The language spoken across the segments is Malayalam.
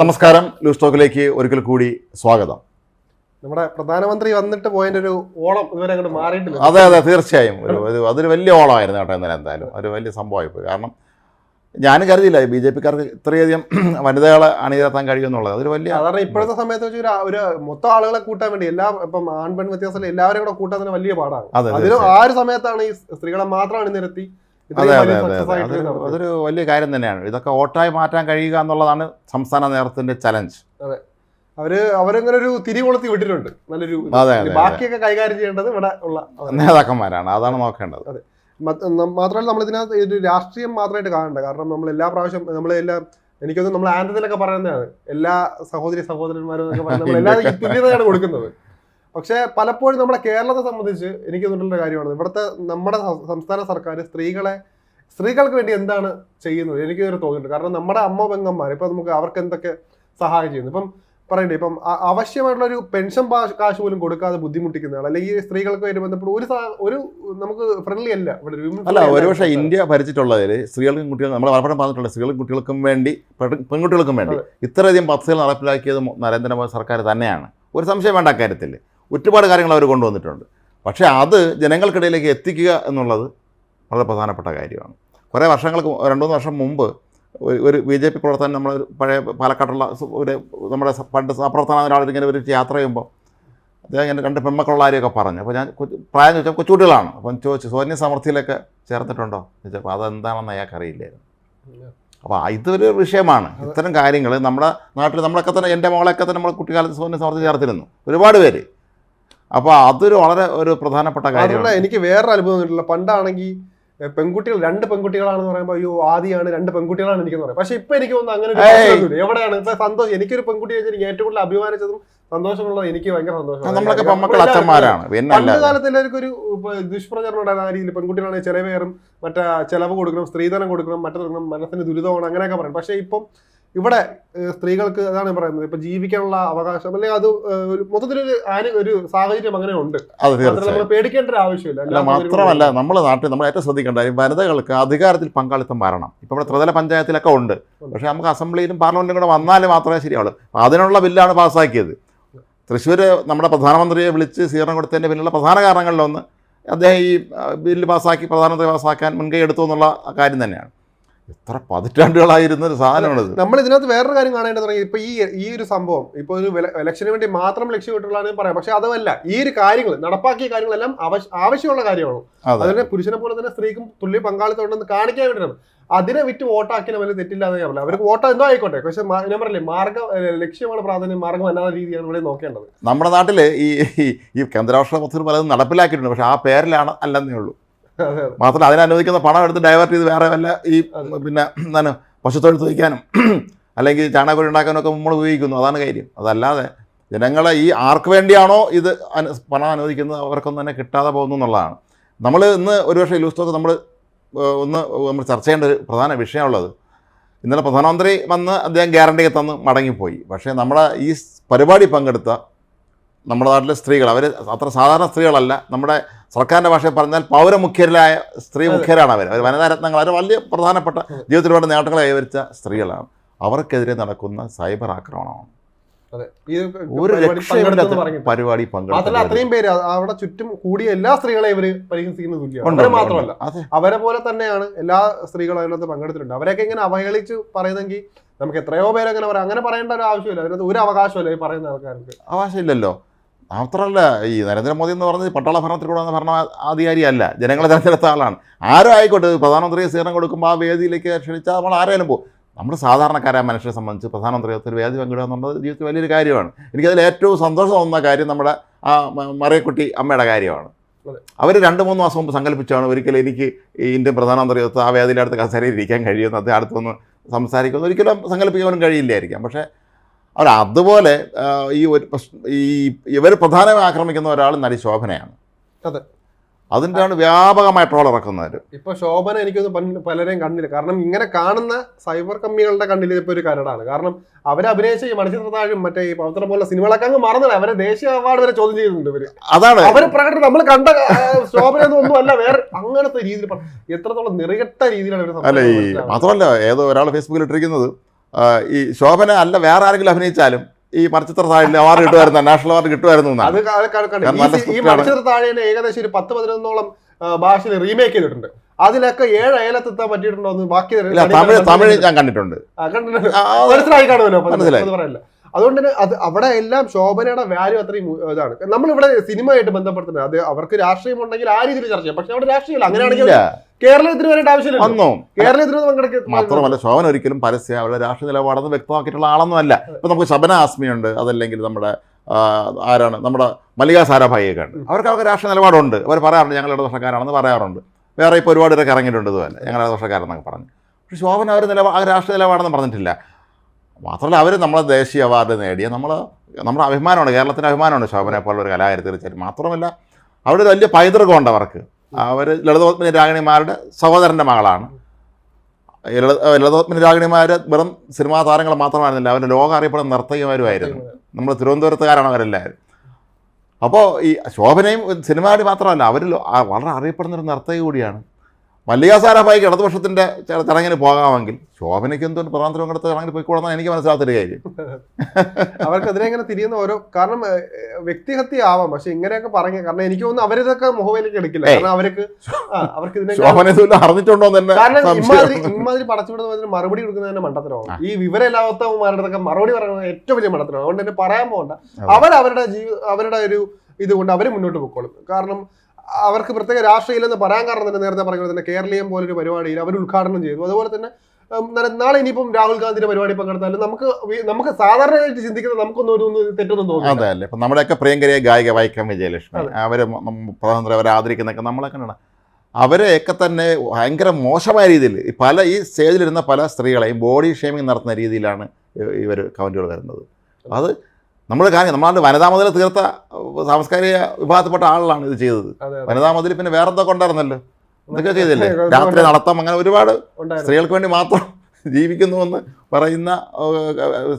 നമസ്കാരം. ലൂസ് ടോക്കിലേക്ക് ഒരിക്കൽ കൂടി സ്വാഗതം. നമ്മുടെ പ്രധാനമന്ത്രി വന്നിട്ട് പോയതിന്റെ ഒരു ഓളം ഇതുവരെ അങ്ങോട്ട് മാറിയിട്ടില്ല. അതെ അതെ തീർച്ചയായും. ഒരു അതൊരു വലിയ ഓളമായിരുന്നു കേട്ടോ ഇന്നലെ എന്തായാലും. ഒരു വലിയ സംഭവമായി പോയി. കാരണം ഞാൻ കരുതിയില്ല ബി ജെ പിക്കാർക്ക് ഇത്രയധികം വനിതകളെ അണിനിരത്താൻ കഴിയുമെന്നുള്ളത്. അതൊരു വലിയ അതാണ് ഇപ്പോഴത്തെ സമയത്ത് വെച്ച് ഒരു ഒരു മൊത്തം ആളുകളെ കൂട്ടാൻ വേണ്ടി എല്ലാ ഇപ്പം ആൺ പെൺ വ്യത്യാസമില്ല എല്ലാവരും കൂടെ കൂട്ടാൻ തന്നെ വലിയ പാടാണ്. അതിലും അതിന് ആ ഒരു സമയത്താണ് ഈ സ്ത്രീകളെ മാത്രം നിരത്തി അതെ അതെ അതെ അതെ. അതൊരു വലിയ കാര്യം തന്നെയാണ്. ഇതൊക്കെ വോട്ടായി മാറ്റാൻ കഴിയുക എന്നുള്ളതാണ് സംസ്ഥാന നേതൃത്വത്തിന്റെ ചലഞ്ച് അവർ അവരങ്ങനെ ഒരു തിരി കൊളുത്തി വിട്ടിട്ടുണ്ട്. നല്ലൊരു ബാക്കിയൊക്കെ കൈകാര്യം ചെയ്യേണ്ടത് ഇവിടെ ഉള്ള നേതാക്കന്മാരാണ്. അതാണ് നോക്കേണ്ടത്. അതെ. മാത്രമല്ല നമ്മൾ ഇതിനകത്ത് ഒരു രാഷ്ട്രീയം മാത്രമായിട്ട് കാണണ്ട. കാരണം നമ്മൾ എല്ലാ പ്രാവശ്യം നമ്മളെല്ലാം എനിക്കൊന്നും നമ്മൾ ആനന്ദത്തിലൊക്കെ പറയുന്നതാണ്. എല്ലാ സഹോദരി സഹോദരന്മാരും എന്നൊക്കെ നമ്മൾ എല്ലാ തുല്യതയാണ് കൊടുക്കുന്നത്. പക്ഷേ പലപ്പോഴും നമ്മുടെ കേരളത്തെ സംബന്ധിച്ച് എനിക്ക് തോന്നിയിട്ടുള്ള കാര്യമാണ് ഇവിടുത്തെ നമ്മുടെ സംസ്ഥാന സർക്കാർ സ്ത്രീകളെ സ്ത്രീകൾക്ക് വേണ്ടി എന്താണ് ചെയ്യുന്നത്? എനിക്ക് ഒരു തോന്നിയിട്ടുണ്ട് കാരണം നമ്മുടെ അമ്മ പെങ്ങന്മാർ ഇപ്പൊ നമുക്ക് അവർക്ക് എന്തൊക്കെ സഹായം ചെയ്യുന്നു? ഇപ്പം പറയണ്ടേ ഇപ്പം അവശ്യമായിട്ടുള്ള ആവശ്യമായിട്ടുള്ള ഒരു പെൻഷൻ കാശ് പോലും കൊടുക്കാതെ ബുദ്ധിമുട്ടിക്കുന്ന ആൾ അല്ലെങ്കിൽ സ്ത്രീകൾക്ക് വേണ്ടി ബന്ധപ്പെട്ട് ഒരു ഒരു നമുക്ക് ഫ്രണ്ട്ലി അല്ല. ഇവിടെ അല്ല ഒരുപക്ഷെ ഇന്ത്യ ഭരിച്ചിട്ടുള്ളതിൽ സ്ത്രീകൾക്കും കുട്ടികൾക്കും നമ്മൾ പലപ്പോഴും പറഞ്ഞിട്ടുണ്ട് സ്ത്രീകൾക്കും കുട്ടികൾക്കും വേണ്ടി പെൺ- പെൺകുട്ടികൾക്കും വേണ്ടി ഇത്രയധികം പദ്ധതികൾ നടപ്പിലാക്കിയത് നരേന്ദ്രമോദി സർക്കാർ തന്നെയാണ്. ഒരു സംശയം വേണ്ട അക്കാര്യത്തിൽ ഒരുപാട് കാര്യങ്ങൾ അവർ കൊണ്ടുവന്നിട്ടുണ്ട്. പക്ഷേ അത് ജനങ്ങൾക്കിടയിലേക്ക് എത്തിക്കുക എന്നുള്ളത് വളരെ പ്രധാനപ്പെട്ട കാര്യമാണ്. കുറേ വർഷങ്ങൾക്ക് രണ്ട് മൂന്ന് വർഷം മുമ്പ് ഒരു- ഒരു ബി ജെ പി പ്രവർത്തകൻ നമ്മൾ പഴയ പാലക്കാട്ടുള്ള ഒരു നമ്മുടെ പണ്ട് സപ്രവർത്തന ഒരാളിങ്ങനെ ഒരു യാത്ര ചെയ്യുമ്പോൾ അദ്ദേഹം ഇങ്ങനെ രണ്ട് പെൺമക്കളുള്ള ആരെയൊക്കെ പറഞ്ഞു. അപ്പോൾ ഞാൻ പ്രായം ചോദിച്ചാൽ കൊച്ചുകുട്ടികളാണ്. അപ്പം ചോദിച്ചു സോന്യ സമൃദ്ധിയിലൊക്കെ ചേർത്തിട്ടുണ്ടോ ചോദിച്ചപ്പോൾ അതെന്താണെന്ന് അയാൾക്ക് അറിയില്ലായിരുന്നു. അപ്പോൾ ഇതൊരു വിഷയമാണ്. ഇത്തരം കാര്യങ്ങൾ നമ്മുടെ നാട്ടിൽ നമ്മളൊക്കെ തന്നെ എന്റെ മോളെയൊക്കെ തന്നെ നമ്മൾ കുട്ടിക്കാലത്ത് സോന്യ സമൃദ്ധി ചേർത്തിരുന്നു. ഒരുപാട് പേര്. അപ്പോൾ അതൊരു വളരെ ഒരു പ്രധാനപ്പെട്ട കാര്യമാണ്. എനിക്ക് വേറൊരു അനുഭവം തോന്നിയിട്ടില്ല പണ്ടാണെങ്കിൽ പെൺകുട്ടികൾ രണ്ട് പെൺകുട്ടികളാണെന്ന് പറയുമ്പോൾ അയ്യോ ആദ്യമാണ് രണ്ട് പെൺകുട്ടികളാണ് എനിക്ക് പറയാം. പക്ഷെ ഇപ്പൊ എനിക്ക് തോന്നുന്നു അങ്ങനെ. എവിടെയാണ്? സന്തോഷം എനിക്കൊരു പെൺകുട്ടി വെച്ചാൽ എനിക്ക് ഏറ്റവും കൂടുതൽ അഭിമാനിച്ചതും സന്തോഷമുള്ളത് എനിക്ക് ഭയങ്കര സന്തോഷമാണ്. പണ്ട് കാലത്ത് എല്ലാവർക്കും ഒരു ദുഷ്പ്രചരണം ഉണ്ടായിരുന്ന ആ രീതിയിൽ പെൺകുട്ടികളാണെങ്കിൽ ചിലവേറും മറ്റേ ചെലവ് കൊടുക്കണം സ്ത്രീധനം കൊടുക്കണം മറ്റേ കൊടുക്കണം മനസ്സിന് ദുരിതമാണ് അങ്ങനെയൊക്കെ പറയും. പക്ഷെ ഇപ്പം ഇവിടെ സ്ത്രീകൾക്ക് അതാണ് പറയുന്നത്. ഇപ്പൊ ജീവിക്കാനുള്ള അവകാശം അല്ലെങ്കിൽ അത് മൊത്തത്തിലൊരു ഒരു സാഹചര്യം അങ്ങനെ ഉണ്ട്. നമ്മൾ പേടിക്കേണ്ട ഒരു ആവശ്യമില്ല. അല്ല മാത്രമല്ല നമ്മുടെ നാട്ടിൽ നമ്മൾ ഏറ്റവും ശ്രദ്ധിക്കേണ്ട കാര്യം വനിതകൾക്ക് അധികാരത്തിൽ പങ്കാളിത്തം വരണം. ഇപ്പൊ ഇവിടെ ത്രിതല പഞ്ചായത്തിലൊക്കെ ഉണ്ട്. പക്ഷെ നമുക്ക് അസംബ്ലിയിലും പാർലമെന്റിലും കൂടെ വന്നാൽ മാത്രമേ ശരിയാവുള്ളൂ. അപ്പൊ അതിനുള്ള ബില്ലാണ് പാസ്സാക്കിയത്. തൃശ്ശൂർ നമ്മുടെ പ്രധാനമന്ത്രിയെ വിളിച്ച് സ്വീകരണം കൊടുത്തതിന്റെ പിന്നിലുള്ള പ്രധാന കാരണങ്ങളിലൊന്ന് അദ്ദേഹം ഈ ബില്ല് പാസ്സാക്കി പ്രധാനമന്ത്രി പാസ്സാക്കാൻ മുൻകൈ എടുത്തു എന്നുള്ള കാര്യം തന്നെയാണ്. എത്ര പതിറ്റാണ്ടുകളായിരുന്ന ഒരു സാധനമാണത്. നമ്മൾ ഇതിനകത്ത് വേറൊരു കാര്യം കാണേണ്ടത് തുടങ്ങി ഇപ്പൊ ഈ ഈ ഒരു സംഭവം ഇപ്പൊ ഒരു ഇലക്ഷന് വേണ്ടി മാത്രം ലക്ഷ്യമിട്ടുള്ളതാണ് പറയാം. പക്ഷെ അതല്ല ഈ ഒരു കാര്യങ്ങൾ നടപ്പാക്കിയ കാര്യങ്ങളെല്ലാം ആവശ്യമുള്ള കാര്യമാണ്. അതിനെ അതുപോലെ പുരുഷനെ പോലെ തന്നെ സ്ത്രീക്കും തുല്യ പങ്കാളിത്തം ഉണ്ടെന്ന് കാണിക്കാൻ വേണ്ടിയാണ്. അതിനെ വിറ്റ് വോട്ടാക്കി വലിയ തെറ്റില്ലാതെ ഞാൻ പറയാം. അവർക്ക് വോട്ട് എന്തോ ആയിക്കോട്ടെ. പക്ഷെ ഞാൻ പറയില്ലേ മാർഗ ലക്ഷ്യമാണ് പ്രാധാന്യം മാർഗം അല്ലാത്ത രീതിയാണ് ഇവിടെ നോക്കേണ്ടത്. നമ്മുടെ നാട്ടിൽ ഈ ഈ- ഈ പദ്ധതി പലതും നടപ്പിലാക്കിയിട്ടുണ്ട്. പക്ഷെ ആ പേരിലാണ് അല്ലെന്നേ ഉള്ളൂ. മാത്രമല്ല അതിനനുവദിക്കുന്ന പണം എടുത്ത് ഡൈവേർട്ട് ചെയ്ത് വേറെ വല്ല ഈ പിന്നെ എന്താണ് പശുത്തൊഴുത്ത് വയ്ക്കാനും അല്ലെങ്കിൽ ചാണകപ്പൊടി ഒക്കെ നമ്മൾ ഉപയോഗിക്കുന്നു. അതാണ് കാര്യം. അതല്ലാതെ ജനങ്ങളെ ഈ ആർക്ക് വേണ്ടിയാണോ ഇത് പണം അനുവദിക്കുന്നത് അവർക്കൊന്നും തന്നെ കിട്ടാതെ പോകുന്നു എന്നുള്ളതാണ്. നമ്മൾ ഇന്ന് ഒരുപക്ഷെ ലൂസ്റ്റോക്ക് നമ്മൾ ഒന്ന് നമ്മൾ ചർച്ച ചെയ്യേണ്ട ഒരു പ്രധാന വിഷയമുള്ളത്. ഇന്നലെ പ്രധാനമന്ത്രി വന്ന് അദ്ദേഹം ഗ്യാരണ്ടിയൊക്കെ തന്ന് മടങ്ങിപ്പോയി. പക്ഷേ നമ്മളെ ഈ പരിപാടി പങ്കെടുത്ത നമ്മുടെ നാട്ടിലെ സ്ത്രീകൾ അവർ അത്ര സാധാരണ സ്ത്രീകളല്ല. നമ്മുടെ സർക്കാരിന്റെ ഭാഷയിൽ പറഞ്ഞാൽ പൗരമുഖ്യരായ സ്ത്രീ മുഖ്യരാണ് അവർ അവർ വനിതാ രത്നങ്ങൾ അവർ വലിയ പ്രധാനപ്പെട്ട ജീവിതത്തിൽ വേണ്ട നേട്ടങ്ങൾ കൈവരിച്ച സ്ത്രീകളാണ്. അവർക്കെതിരെ നടക്കുന്ന സൈബർ ആക്രമണമാണ്. ഒരു പരിപാടി മാത്രമല്ല അത്രയും പേര് അവിടെ ചുറ്റും കൂടിയ എല്ലാ സ്ത്രീകളെ ഇവർ പരിഹസിക്കുന്നത് തുല്യമാണ്. മാത്രമല്ല. അവരെ പോലെ തന്നെയാണ് എല്ലാ സ്ത്രീകളും അതിനകത്ത് പങ്കെടുത്തിട്ടുണ്ട്. അവരെയൊക്കെ ഇങ്ങനെ അവഹേളിച്ച് പറയുന്നെങ്കിൽ നമുക്ക് എത്രയോ പേര് അങ്ങനെ പറയാം. അങ്ങനെ പറയേണ്ട ഒരു ആവശ്യമില്ല. അതിനകത്ത് ഒരു അവകാശമില്ല ഈ പറയുന്ന ആൾക്കാർക്ക്. അവകാശമില്ലല്ലോ. മാത്രമല്ല ഈ നരേന്ദ്രമോദി എന്ന് പറഞ്ഞത് പട്ടാള ഭരണത്തിൽ കൂടെ വന്ന ഭരണ അധികാരിയല്ല ജനങ്ങളെ തിരഞ്ഞെടുത്ത ആളാണ്. ആരും ആയിക്കോട്ടെ പ്രധാനമന്ത്രി സ്വീകരണം കൊടുക്കുമ്പോൾ ആ വേദിയിലേക്ക് ക്ഷണിച്ചാൽ നമ്മൾ ആരായാലും പോകും. നമ്മൾ സാധാരണക്കാരായ മനുഷ്യരെ സംബന്ധിച്ച് പ്രധാനമന്ത്രി ഒരു വേദി പങ്കിടുക എന്നുള്ളത് ജീവിതത്തിൽ വലിയൊരു കാര്യമാണ്. എനിക്കതിൽ ഏറ്റവും സന്തോഷം തോന്നുന്ന കാര്യം നമ്മുടെ ആ മറിയക്കുട്ടി അമ്മയുടെ കാര്യമാണ്. അവർ രണ്ട് മൂന്ന് മാസം മുമ്പ് സങ്കല്പിച്ചാണ് ഒരിക്കലും എനിക്ക് ഈ ഇന്ത്യൻ പ്രധാനമന്ത്രി ആ വേദിയിലടുത്ത് കസേരയിൽ ഇരിക്കാൻ കഴിയുമെന്ന് അദ്ദേഹം അടുത്തൊന്ന് സംസാരിക്കുന്നു ഒരിക്കലും സങ്കല്പിക്കാനും കഴിയില്ലായിരിക്കാം. പക്ഷേ അവർ അതുപോലെ ഈ ഒരു പ്രശ്ന- ഈ ഇവർ പ്രധാനമായി ആക്രമിക്കുന്ന ഒരാൾ നടി ശോഭനയാണ്. അതെ. അതിന്റെയാണ് വ്യാപകമായ ട്രോൾ ഇറക്കുന്നവർ ഇപ്പൊ ശോഭന എനിക്കൊന്ന് പല- പലരെയും കണ്ടില്ല. കാരണം ഇങ്ങനെ കാണുന്ന സൈബർ കമ്മികളുടെ കണ്ണിൽ ഇപ്പോൾ ഒരു കരടാണ്. കാരണം അവരെ അഭിനയിച്ച ഈ മണിച്ചിത്രത്താഴും മറ്റേ ഈ പവിത്ര പോലെ സിനിമകളൊക്കെ അങ്ങ് മറന്നില്ല. അവരെ ദേശീയ അവാർഡ് വരെ ചോദ്യം ചെയ്തിട്ടുണ്ട് ഇവർ. അതാണ്. അവർ പ്രകടനം നമ്മൾ കണ്ട ശോഭന ഒന്നും അല്ല വേറെ അങ്ങനത്തെ രീതിയിൽ എത്രത്തോളം നിറകെട്ട രീതിയിലാണ് അല്ല. മാത്രമല്ല ഏതോ ഒരാൾ ഫേസ്ബുക്കിൽ ഇട്ടിരിക്കുന്നത്. ഈ ശോഭന അല്ല വേറെ ആരെങ്കിലും അഭിനയിച്ചാലും ഈ മറിച്ചിത്ര താഴെ അവാർഡ് കിട്ടുമായിരുന്നു നാഷണൽ അവാർഡ് കിട്ടുമായിരുന്നു ഈ താഴെ ഏകദേശം ഒരു പത്ത് പതിനൊന്നോളം ഭാഷയിൽ റീമേക്ക് ചെയ്തിട്ടുണ്ട്. അതിലൊക്കെ ഏഴ് അയലത്തെത്താൻ പറ്റിയിട്ടുണ്ടോ എന്ന് ബാക്കി തമിഴ് തമിഴ് ഞാൻ കണ്ടിട്ടുണ്ട്. മനസ്സിലായി കാണുമല്ലോ മനസ്സിലായി. അതുകൊണ്ട് തന്നെ അത് അവിടെ എല്ലാം ശോഭനയുടെ വാല്യൂ അത്രയും ഇതാണ്. നമ്മളിവിടെ സിനിമയായിട്ട് ബന്ധപ്പെടുത്തുന്നത്. അത് അവർക്ക് രാഷ്ട്രീയം ഉണ്ടെങ്കിൽ ആ രീതിയിൽ ചർച്ച ചെയ്യാം. പക്ഷെ അവിടെ രാഷ്ട്രീയമില്ല. അങ്ങനെയാണെങ്കിൽ ഇല്ല. കേരളത്തിന് വരേണ്ട ആവശ്യമില്ല പങ്കെടുക്കുക മാത്രമല്ല ശോഭന ഒരിക്കലും പരസ്യം അവരുടെ രാഷ്ട്രീയ നിലപാടെന്ന് വ്യക്തമാക്കിയിട്ടുള്ള ആളൊന്നും അല്ല ഇപ്പൊ നമുക്ക് ശബന ആസ്മിയുണ്ട്. അതല്ലെങ്കിൽ നമ്മുടെ ആരാണ്? നമ്മുടെ മല്ലിക സാരാഭായിയൊക്കെ ഉണ്ട് അവർക്ക് അവർക്ക് രാഷ്ട്രീയ നിലപാടുണ്ട്. അവർ പറയാറുണ്ട് ഞങ്ങൾ ഇടതുപക്ഷക്കാരാണെന്ന് പറയാറുണ്ട്. വേറെ ഇപ്പോൾ ഒരുപാട് പേരൊക്കെ ഇറങ്ങിയിട്ടുണ്ട് ഇതുപോലെ ഞങ്ങൾ ഇടതുപക്ഷക്കാരെന്നൊക്കെ പറഞ്ഞു. പക്ഷെ ശോഭന അവർ നിലപാട് രാഷ്ട്രീയ നിലപാടെന്ന് പറഞ്ഞിട്ടില്ല. മാത്രമല്ല അവർ നമ്മളെ ദേശീയ അവാർഡ് നേടിയ നമ്മൾ നമ്മുടെ അഭിമാനമാണ് കേരളത്തിന്റെ അഭിമാനമാണ് ശോഭനെ പോലുള്ള ഒരു കലാകാരി തീർച്ചയായിട്ടും. മാത്രമല്ല അവിടെ ഒരു വലിയ പൈതൃകമുണ്ട് അവർക്ക്. അവർ ലളിതോത്മനി രാഗിണിമാരുടെ സഹോദരന്റെ മകളാണ്. ലളിതോത്മനി രാഗിണിമാർ വെറും സിനിമാ താരങ്ങൾ മാത്രമായിരുന്നില്ല അവരുടെ ലോകം അറിയപ്പെടുന്ന നർത്തകിമാരുമായിരുന്നു. നമ്മൾ തിരുവനന്തപുരത്തുകാരാണ് അവരെല്ലാവരും. അപ്പോൾ ഈ ശോഭനയും സിനിമ മാത്രമല്ല അവർ വളരെ അറിയപ്പെടുന്ന ഒരു നർത്തകി കൂടിയാണ്. മല്ലിക സാരാഭായിക്ക് ഇടതുപക്ഷത്തിന്റെ ചടങ്ങിന് പോകാമെങ്കിൽ ശോഭനയ്ക്ക് എന്തോ പ്രധാനത്തിലും പങ്കെടുത്ത ചടങ്ങിന് പോയിക്കൂടാന്നാണ് എനിക്ക് മനസ്സിലാത്തൊരു കാര്യം. അവർക്കെതിരെ ഇങ്ങനെ തിരിയുന്ന ഓരോ കാരണം വ്യക്തിഹത്യ ആവാം പക്ഷെ ഇങ്ങനെയൊക്കെ പറഞ്ഞു കാരണം എനിക്ക് തോന്നുന്നു അവരിതൊക്കെ മുഖവേലിക്ക് എടുക്കില്ല. കാരണം അവർക്ക് അവർക്ക് ഇതിനെ ശോഭന അറിഞ്ഞിട്ടുണ്ടോ തന്നെ കാരണം ഇമാതിരി ഇമാതിരി പടച്ചുവിടുന്നതിന് മറുപടി കൊടുക്കുന്നതിന്റെ മണ്ടത്തരമാണ് ഈ വിവരമില്ലാത്തവന്മാരുടെ മറുപടി പറയുന്നത് ഏറ്റവും വലിയ മണ്ടത്തരമാണ് അതുകൊണ്ട് തന്നെ പറയാൻ പോകണ്ട. അവരുടെ ജീവി അവരുടെ ഒരു ഇതുകൊണ്ട് അവർ മുന്നോട്ട് പൊക്കോളും. കാരണം അവർക്ക് പ്രത്യേക രാഷ്ട്രീയമില്ലെന്ന് പറയാൻ കാരണം തന്നെ നേരത്തെ പറയുന്നത് തന്നെ കേരളീയം പോലൊരു പരിപാടിയിൽ അവർ ഉദ്ഘാടനം ചെയ്തു. അതുപോലെ തന്നെ നാളെ- ഇനിയിപ്പം രാഹുൽ ഗാന്ധിയുടെ പരിപാടി പങ്കെടുത്താലും നമുക്ക് നമുക്ക് സാധാരണയായിട്ട് ചിന്തിക്കുന്ന നമുക്കൊന്നും ഒരു തെറ്റൊന്നും തോന്നുന്നു അതെ അല്ലേ? ഇപ്പം നമ്മുടെയൊക്കെ പ്രിയങ്കരിയ ഗായിക വൈക്കം വിജയലക്ഷ്മി. അവരെ അവർ പ്രധാനമന്ത്രി അവരെ ആദരിക്കുന്നൊക്കെ നമ്മളെ കണ്ടാണ്. അവരെയൊക്കെ തന്നെ ഭയങ്കര മോശമായ രീതിയിൽ ഈ പല ഈ സ്റ്റേജിലിരുന്ന പല സ്ത്രീകളെയും ബോഡി ഷേമിങ് നടത്തുന്ന രീതിയിലാണ് ഇവർ കമന്റുകൾ വരുന്നത്. അത് നമ്മൾ കാര്യം നമ്മളാണ്ട് വനിതാ മതിൽ തീർത്ത സാംസ്കാരിക വിഭാഗത്തിൽപ്പെട്ട ആളുകളാണ് ഇത് ചെയ്തത്. വനിതാ മതിൽ പിന്നെ വേറെ എന്തൊക്കെ ഉണ്ടായിരുന്നല്ലോ എന്തൊക്കെ ചെയ്തില്ലേ? രാത്രി നടത്തം അങ്ങനെ ഒരുപാട് സ്ത്രീകൾക്ക് വേണ്ടി മാത്രം ജീവിക്കുന്നുവെന്ന് പറയുന്ന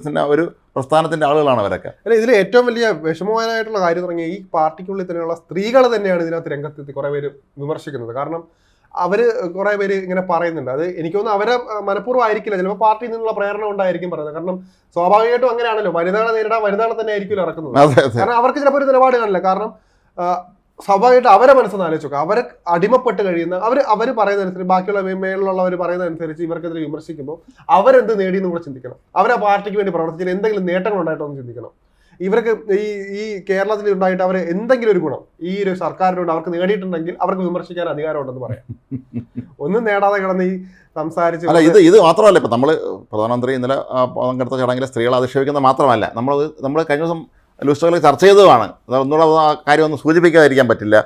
പിന്നെ ഒരു പ്രസ്ഥാനത്തിന്റെ ആളുകളാണ് അവരൊക്കെ. അല്ല ഇതിൽ ഏറ്റവും വലിയ വിഷമമായിട്ടുള്ള കാര്യം തുടങ്ങിയ ഈ പാർട്ടിക്കുള്ളിൽ തന്നെയുള്ള സ്ത്രീകൾ തന്നെയാണ് ഇതിനകത്ത് രംഗത്തെത്തി കുറെ പേര് വിമർശിക്കുന്നത്. കാരണം അവർ കുറെ പേര് ഇങ്ങനെ പറയുന്നുണ്ട്. അത് എനിക്ക് തോന്നുന്നു അവരെ മനഃപൂർവം ആയിരിക്കില്ല. ചിലപ്പോൾ പാർട്ടിയിൽ നിന്നുള്ള പ്രേരണ ഉണ്ടായിരിക്കും പറയുന്നത്. കാരണം സ്വാഭാവികമായിട്ടും അങ്ങനെയാണല്ലോ. വനിതകളെ നേരിടാൻ വനിതകളെ തന്നെ ആയിരിക്കും ഇറക്കുന്നത്. കാരണം അവർക്ക് ചിലപ്പോൾ ഒരു നിലപാട് കാണില്ല കാരണം സ്വാഭാവികമായിട്ട് അവരെ മനസ്സൊന്ന് ആലോചിച്ച് അവരെ അടിമപ്പെട്ട് കഴിയുന്ന അവർ അവർ പറയുന്നതനുസരിച്ച് ബാക്കിയുള്ള മേളിലുള്ളവർ പറയുന്നതനുസരിച്ച് ഇവർക്കെതിരെ വിമർശിക്കുമ്പോൾ അവരെന്ത് നേടിയെന്ന് കൂടെ ചിന്തിക്കണം. അവരെ ആ പാർട്ടിക്ക് വേണ്ടി പ്രവർത്തിച്ചതിൽ എന്തെങ്കിലും നേട്ടങ്ങൾ ഉണ്ടായിട്ടോ എന്ന് ചിന്തിക്കണം. ഇവർക്ക് ഈ ഈ കേരളത്തിൽ ഉണ്ടായിട്ട് അവർ എന്തെങ്കിലും ഒരു ഗുണം ഈ ഒരു സർക്കാരിനോട് അവർക്ക് നേടിയിട്ടുണ്ടെങ്കിൽ അവർക്ക് വിമർശിക്കാൻ അധികാരമുണ്ടെന്ന് പറയാം. ഒന്നും നേടാതെ കിടന്ന് ഈ സംസാരിച്ച് അല്ല ഇത് ഇത് മാത്രമല്ല ഇപ്പം നമ്മൾ പ്രധാനമന്ത്രി ഇന്നലെ പങ്കെടുത്ത ചടങ്ങിൽ സ്ത്രീകളെ അധിക്ഷേപിക്കുന്നത് മാത്രമല്ല നമ്മൾ നമ്മൾ കഴിഞ്ഞ ദിവസം ലുസ്റ്റോകളിൽ ചർച്ച ചെയ്തതുമാണ് അത് ഒന്നുകൂടെ ആ കാര്യം ഒന്ന് സൂചിപ്പിക്കാതിരിക്കാൻ പറ്റില്ല.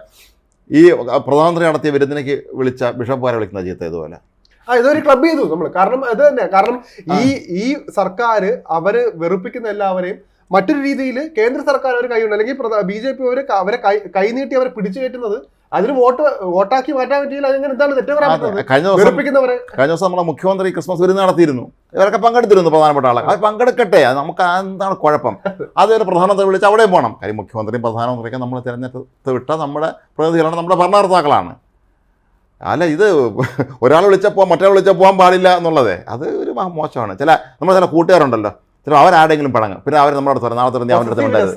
ഈ പ്രധാനമന്ത്രി നടത്തിയ വിരുന്നിനേക്ക് വിളിച്ച ബിഷപ്പുകാരെ വിളിക്കുന്ന ചീത്ത ഇതുപോലെ. ആ ഇതൊരു ക്ലബ് ചെയ്തു നമ്മൾ കാരണം അത് തന്നെ. കാരണം ഈ ഈ സർക്കാർ അവർ വെറുപ്പിക്കുന്ന എല്ലാവരെയും മറ്റൊരു രീതിയിൽ കേന്ദ്ര സർക്കാർ അവർ കൈയുണ്ട് അല്ലെങ്കിൽ ബി ജെ പി അവർ അവരെ കൈ കൈനീട്ടി അവരെ പിടിച്ചു കയറ്റുന്നത് അതിന് വോട്ട് വോട്ടാക്കി മാറ്റാൻ പറ്റിയില്ല. അതിങ്ങനെ എന്താണ് തെറ്റ് പറയാൻ കഴിഞ്ഞ ദിവസം നമ്മളെ കഴിഞ്ഞ ദിവസം നമ്മുടെ മുഖ്യമന്ത്രി ക്രിസ്മസ് വിരുന്ന് നടത്തിയിരുന്നു. ഇവരൊക്കെ പങ്കെടുത്തിരുന്നു പ്രധാനപ്പെട്ട ആളെ. അത് പങ്കെടുക്കട്ടെ അത് നമുക്ക് എന്താണ് കുഴപ്പം? അതൊരു പ്രധാനമന്ത്രി വിളിച്ച് അവിടെയും പോകണം കാര്യം മുഖ്യമന്ത്രിയും പ്രധാനമന്ത്രിയൊക്കെ നമ്മൾ തിരഞ്ഞെടുത്ത് വിട്ട നമ്മുടെ പ്രതിനിധികളാണ് നമ്മുടെ ഭരണകർത്താക്കളാണ്. അല്ല ഇത് ഒരാൾ വിളിച്ചാൽ പോകാൻ മറ്റൊരാൾ വിളിച്ചാൽ പോകാൻ പാടില്ല എന്നുള്ളത്. അത് ഒരു മോശമാണ്. ചില നമ്മൾ ചില കൂട്ടുകാരുണ്ടല്ലോ. ചില അവരാരെങ്കിലും പടങ്ങ്. പിന്നെ അവർ നമ്മുടെ അടുത്ത് പറയും നാളെ തുടങ്ങി അവന്റെ അടുത്ത് മിണ്ടരുത്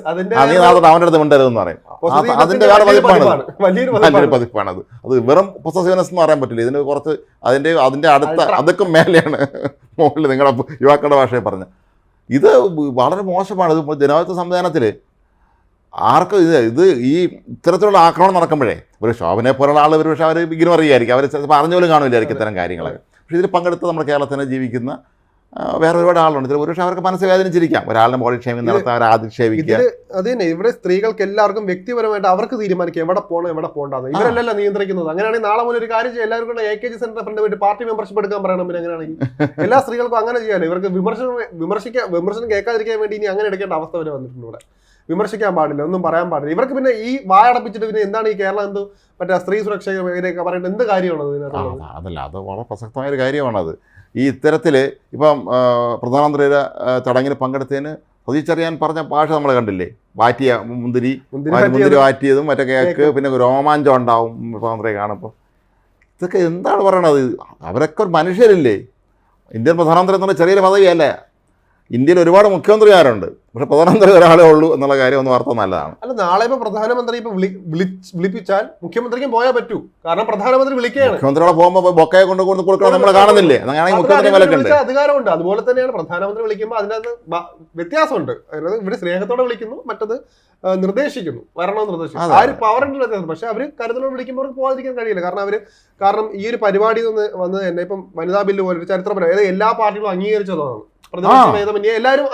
നീ നാളെ തൊട്ട് അവന്റെ അടുത്ത് മിണ്ടരുതെന്ന് പറയും. അതിന്റെ വേറെ പതിപ്പാണ്. വലിയൊരു പതിപ്പാണ്. അത് അത് വെറും പൊസസീവ്നെസ് എന്ന് പറയാൻ പറ്റില്ല. ഇതിന് കുറച്ച് അതിന്റെ അതിന്റെ അടുത്ത. അതൊക്കെ മേലെയാണ് മുകളിൽ നിങ്ങളുടെ യുവാക്കളുടെ ഭാഷയെ പറഞ്ഞ ഇത് വളരെ മോശമാണ്. ഇത് ജനാധിപത്യ സംവിധാനത്തിൽ ആർക്കും ഇത് ഇത് ഈ ഇത്തരത്തിലുള്ള ആക്രമണം നടക്കുമ്പോഴേ ഒരു ശോഭനെ പോലുള്ള ആൾ ഒരു പക്ഷേ അവർ ഇങ്ങനെ അറിയായിരിക്കും അവർ ചിലപ്പോൾ അറിഞ്ഞ പോലും കാണില്ലായിരിക്കും ഇത്തരം കാര്യങ്ങളൊക്കെ പക്ഷേ ഇതിൽ പങ്കെടുത്ത് നമ്മുടെ കേരളത്തിനെ ജീവിക്കുന്ന വേറെ ഒരുപാട് ആളുണ്ട് ഇതിൽ ഒരുപക്ഷെ അവർക്ക് മനസ്സ് വേദനിച്ചിരിക്കാം. ഒരാളുടെ ബോഡി ഷേമിങ് നടത്താൻ അവർ ആധിക്ഷേപിക്കുക അത് തന്നെ. ഇവിടെ സ്ത്രീകൾക്ക് എല്ലാവർക്കും വ്യക്തിപരമായിട്ട് അവർക്ക് തീരുമാനിക്കാം. എവിടെ പോകണം എവിടെ പോകണ്ടെന്ന് ഇവരല്ലല്ലോ നിയന്ത്രിക്കുന്നത്. അങ്ങനെയാണെങ്കിൽ നാളെ മുതൽ ഒരു കാര്യം ചെയ്യാം. എല്ലാവർക്കും A K G centre front വേണ്ടി പാർട്ടി മെമ്പർഷിപ്പ് എടുക്കാൻ പറയണം പിന്നെ അങ്ങനെയാണെങ്കിൽ. എല്ലാ സ്ത്രീകൾക്കും അങ്ങനെ ചെയ്യാലോ. ഇവർക്ക് വിമർശനം വിമർശിക്കാൻ വിമർശനം കേൾക്കാതിരിക്കാൻ വേണ്ടി ഇനി അങ്ങനെ എടുക്കേണ്ട അവസ്ഥ വരെ വന്നിട്ടുണ്ട് ഇവിടെ. വിമർശിക്കാൻ പാടില്ല ഒന്നും പറയാൻ പാടില്ല. ഇവർക്ക് പിന്നെ ഈ വായടപ്പിച്ചിട്ട് പിന്നെ എന്താണ് ഈ കേരളം എന്തോ? മറ്റേ സ്ത്രീ സുരക്ഷ പറയുന്നത് എന്ത് കാര്യമാണ് അതിനകത്ത് അതല്ല. അത് വളരെ പ്രസക്തമായ ഒരു കാര്യമാണത്. ഈ ഇത്തരത്തിൽ ഇപ്പം പ്രധാനമന്ത്രിയുടെ ചടങ്ങിന് പങ്കെടുത്തതിന് പ്രതിച്ചറിയാൻ പറഞ്ഞ ഭാഷ നമ്മൾ കണ്ടില്ലേ? വാറ്റിയ മുന്തിരി മുന്തിരി വാറ്റിയതും മറ്റേ കേക്ക്. പിന്നെ രോമാഞ്ചം ഉണ്ടാവും പ്രധാനമന്ത്രിയെ കാണുമ്പോൾ. ഇതൊക്കെ എന്താണ് പറയണത്? അവരൊക്കെ ഒരു മനുഷ്യരില്ലേ? ഇന്ത്യൻ പ്രധാനമന്ത്രി എന്ന് പറഞ്ഞാൽ ചെറിയൊരു പദവിയല്ല ഇന്ത്യയിൽ ഒരുപാട് മുഖ്യമന്ത്രിമാരുണ്ട്. പക്ഷെ പ്രധാനമന്ത്രി ഒരാളേ ഉള്ളൂ എന്നുള്ള കാര്യം ഒന്ന് വാർത്ത നല്ലതാണ്. അല്ല നാളെ ഇപ്പൊ പ്രധാനമന്ത്രി ഇപ്പൊ വിളി വിളിച്ച് വിളിപ്പിച്ചാൽ മുഖ്യമന്ത്രിക്കും പോയാൽ പറ്റൂ. കാരണം പ്രധാനമന്ത്രി വിളിക്കുകയാണ്. മുഖ്യമന്ത്രികളെ പോകുമ്പോൾ ബൊക്കയെ കൊണ്ട് കൊടുത്ത് കൊടുക്കണം നമ്മൾ കാണുന്നില്ലേ? അങ്ങനെയാണെങ്കിൽ മുഖ്യമന്ത്രി വിലക്കുണ്ട് അധികാരമുണ്ട്. അതുപോലെ തന്നെയാണ് പ്രധാനമന്ത്രി വിളിക്കുമ്പോൾ അതിനകത്ത് വ്യത്യാസമുണ്ട്. അതായത് ഇവിടെ സ്നേഹത്തോടെ വിളിക്കുന്നു മറ്റത് നിർദ്ദേശിക്കുന്നു. വരണമെന്ന് നിർദ്ദേശിക്കുന്നു. ആര് ആ ഒരു പവറിന്റെ വ്യത്യാസം പക്ഷെ അവർ കരുതലോട് വിളിക്കുമ്പോൾ അവർക്ക് പോകാതിരിക്കാൻ കഴിയില്ല. കാരണം അവർ കാരണം ഈ ഒരു പരിപാടി നിന്ന് വന്നത് തന്നെ ഇപ്പം വനിതാ ബില്ല് പോലെ ഒരു ചരിത്രപരം അതായത് എല്ലാ പാർട്ടികളും അംഗീകരിച്ചതാണ്. എല്ലാവരും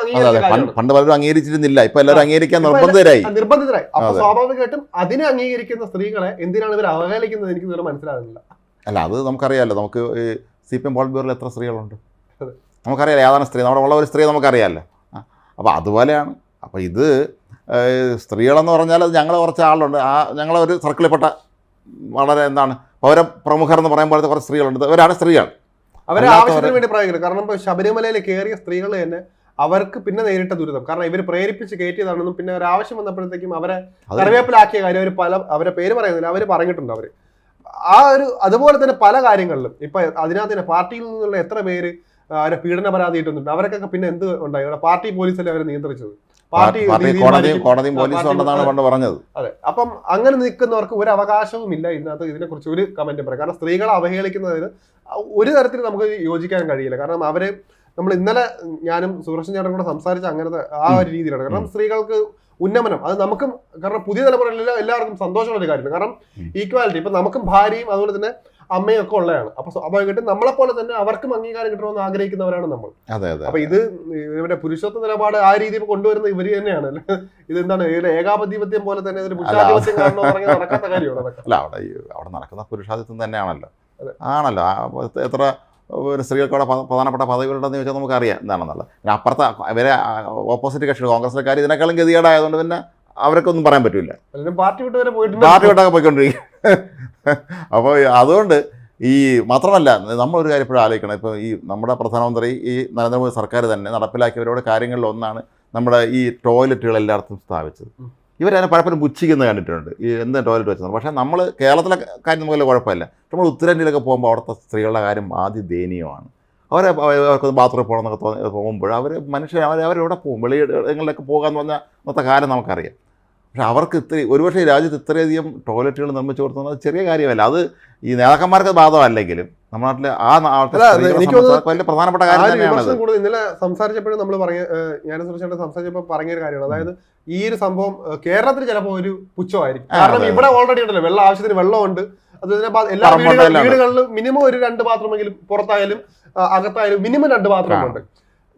പണ്ട് പലരും അംഗീകരിച്ചിരുന്നില്ല. ഇപ്പൊ എല്ലാവരും അംഗീകരിക്കാൻ നിർബന്ധിതരായി. നിർബന്ധിതരായി. അപ്പൊ. സ്വാഭാവികമായിട്ടും അതിനെ അംഗീകരിക്കുന്ന സ്ത്രീകളെ എന്തിനാണ് ഇവർ അവഹേളിക്കുന്നത് എനിക്ക് ഇതുവരെ മനസ്സിലാകുന്നില്ല. അല്ല അത് നമുക്കറിയാമല്ലോ നമുക്ക് സി പി എം പോളിറ്റ് ബ്യൂറോയിൽ എത്ര സ്ത്രീകളുണ്ട്. നമുക്കറിയാലോ ഏതാണ് സ്ത്രീ? നമ്മുടെ ഉള്ള ഒരു സ്ത്രീ നമുക്കറിയാമല്ലോ അപ്പോൾ അതുപോലെയാണ്. അപ്പോൾ ഇത് സ്ത്രീകളെന്ന് പറഞ്ഞാൽ അത് ഞങ്ങൾ കുറച്ച് ആളുണ്ട്. ആ ഞങ്ങളെ ഒരു സർക്കിളിൽപ്പെട്ട വളരെ എന്താണ് പൗരപ്രമുഖർ എന്ന് പറയുമ്പോഴത്തെ കുറച്ച് സ്ത്രീകളുണ്ട്. ഇവരാണ് സ്ത്രീകൾ. അവരെ ആവശ്യത്തിന് വേണ്ടി പ്രയോഗിക്കുന്നത് കാരണം ഇപ്പൊ ശബരിമലയിൽ കയറിയ സ്ത്രീകൾ തന്നെ അവർക്ക് പിന്നെ നേരിട്ട ദുരിതം. കാരണം ഇവർ പ്രേരിപ്പിച്ച് കയറ്റിയതാണെന്നും പിന്നെ ഒരു ആവശ്യം വന്നപ്പോഴത്തേക്കും അവരെ കറിവേപ്പിലാക്കിയ കാര്യം അവർ പല അവരെ പേര് പറയുന്നില്ല. അവർ പറഞ്ഞിട്ടുണ്ട് അവർ. ആ ഒരു അതുപോലെ തന്നെ പല കാര്യങ്ങളിലും ഇപ്പൊ അതിനകത്ത് തന്നെ പാർട്ടിയിൽ നിന്നുള്ള എത്ര പേര് അവരെ പീഡന പരാതി ഇട്ടുന്നുണ്ട് അവരൊക്കെ പിന്നെ എന്ത് ഉണ്ടായി? അവിടെ പാർട്ടി പോലീസല്ലേ അവരെ നിയന്ത്രിച്ചത്? പാർട്ടി കോടതിയും തീരുമാനിക്കും. കോടതിയും ആ, പോലീസും പാർട്ടി- ഉണ്ടെന്നാണ് പണ്ട് പറഞ്ഞത്. അതെ. അപ്പം അങ്ങനെ നിൽക്കുന്നവർക്ക് ഒരു അവകാശവും ഇല്ല ഇതിനകത്ത് ഇതിനെക്കുറിച്ച് ഒരു കമന്റ് പറയാം. കാരണം സ്ത്രീകളെ അവഹേളിക്കുന്നതിന് ഒരു തരത്തിൽ നമുക്ക് യോജിക്കാൻ കഴിയില്ല. കാരണം അവരെ നമ്മൾ ഇന്നലെ ഞാനും സുരക്ഷൻ ചേട്ടൻ കൂടെ സംസാരിച്ച അങ്ങനത്തെ ആ ഒരു രീതിയിലാണ്. കാരണം സ്ത്രീകൾക്ക് ഉന്നമനം. അത് നമുക്കും കാരണം പുതിയ തലമുറയിൽ എല്ലാവർക്കും സന്തോഷമുള്ള ഒരു കാര്യമാണ്. കാരണം ഈക്വാലിറ്റി ഇപ്പൊ നമുക്കും ഭാര്യയും അതുപോലെ തന്നെ അമ്മയും ഒക്കെ ഉള്ളതാണ്. അപ്പൊ സ്വാഭാവികമായിട്ടും നമ്മളെ പോലെ തന്നെ അവർക്കും അംഗീകാരം കിട്ടണമെന്ന് ആഗ്രഹിക്കുന്നവരാണ് നമ്മൾ. അപ്പൊ ഇത് ഇവരുടെ പുരുഷത്വ നിലപാട് ആ രീതിയിൽ കൊണ്ടുവരുന്ന ഇവർ തന്നെയാണ്. അല്ലേ? ഇത് എന്താണ് ഇതിലെ ഏകാധിപത്യം പോലെ തന്നെ ഒരു പുരുഷാധിപത്യം കാണണമെന്ന് പറഞ്ഞാൽ നടക്കാത്ത കാര്യമാണ് അല്ല അവിടെ അവിടെ നടക്കുന്ന പുരുഷാധിപത്യം തന്നെയാണല്ലോ. ആണല്ലോ. എത്ര ഒരു സ്ത്രീകൾക്കവിടെ പ്രധാനപ്പെട്ട പദവികളുണ്ടെന്ന് ചോദിച്ചാൽ നമുക്കറിയാം എന്താണെന്നുള്ളത് പിന്നെ അപ്പുറത്തെ ഇവരെ ഓപ്പോസിറ്റ് കക്ഷി കോൺഗ്രസിലെ ഇതിനേക്കാളും ഗതികേടായതുകൊണ്ട് പിന്നെ അവർക്കൊന്നും പറയാൻ പറ്റില്ല പാർട്ടി വിട്ട് വരെ പോയിട്ടുണ്ട് പാർട്ടി വിട്ടൊക്കെ പോയിക്കൊണ്ടിരിക്കും. അപ്പോൾ അതുകൊണ്ട് ഈ മാത്രമല്ല നമ്മളൊരു കാര്യം ഇപ്പോഴും ആലോചിക്കണം. ഇപ്പോൾ ഈ നമ്മുടെ പ്രധാനമന്ത്രി ഈ നരേന്ദ്രമോദി സർക്കാർ തന്നെ നടപ്പിലാക്കിയവരോട് കാര്യങ്ങളിൽ ഒന്നാണ് നമ്മുടെ ഈ ടോയ്ലറ്റുകൾ എല്ലായിടത്തും സ്ഥാപിച്ചത്. ഇവരതിനെ പലപ്പോഴും പുച്ഛിക്കുന്നത് കണ്ടിട്ടുണ്ട്. ഈ എന്ത് ടോയ്ലറ്റ് വെച്ചത് പക്ഷേ നമ്മൾ കേരളത്തിലെ കാര്യം നമുക്ക് കുഴപ്പമില്ല. നമ്മൾ ഉത്തരേന്ത്യയിലൊക്കെ പോകുമ്പോൾ അവിടുത്തെ സ്ത്രീകളുടെ കാര്യം ആദ്യ ദയനീയമാണ്. അവരെ അവർക്ക് ബാത്റൂമിൽ പോകണം എന്നൊക്കെ തോന്നി പോകുമ്പോൾ അവർ മനുഷ്യർ അവർ അവരെവിടെ പോകും. വെളിയിടങ്ങളിലൊക്കെ പോകാമെന്ന് പറഞ്ഞാൽ അന്നത്തെ കാര്യം നമുക്കറിയാം. പക്ഷെ അവർക്ക് ഇത്ര ഒരുപക്ഷെ രാജ്യത്ത് ഇത്രയധികം ടോയ്ലറ്റുകൾ നിർമ്മിച്ചു കൊടുത്തത് ചെറിയ കാര്യമല്ല. അത് ഈ നേതാക്കന്മാർക്ക് ബാധമല്ലെങ്കിലും നമ്മുടെ നാട്ടിലെ ആ നാട്ടിലെ വലിയ പ്രധാനപ്പെട്ട കാര്യം കൂടുതൽ ഇന്നലെ സംസാരിച്ചപ്പോഴും നമ്മൾ പറഞ്ഞ ഞാൻ സുരക്ഷയുടെ സംസാരിച്ചപ്പോൾ പറഞ്ഞൊരു കാര്യമാണ്. അതായത് ഈ ഒരു സംഭവം കേരളത്തിൽ ചിലപ്പോൾ ഒരു പുച്ഛമായിരിക്കും. കാരണം ഇവിടെ ഓൾറെഡി ഉണ്ടല്ലോ വെള്ളം ആവശ്യത്തിന് വെള്ളമുണ്ട്. അതുപോലെ എല്ലാ വീടുകളിലും മിനിമം ഒരു രണ്ട് ബാത്റൂമെങ്കിലും പുറത്തായാലും അകത്തായാലും മിനിമം രണ്ട് ബാത്റൂം ഉണ്ട്.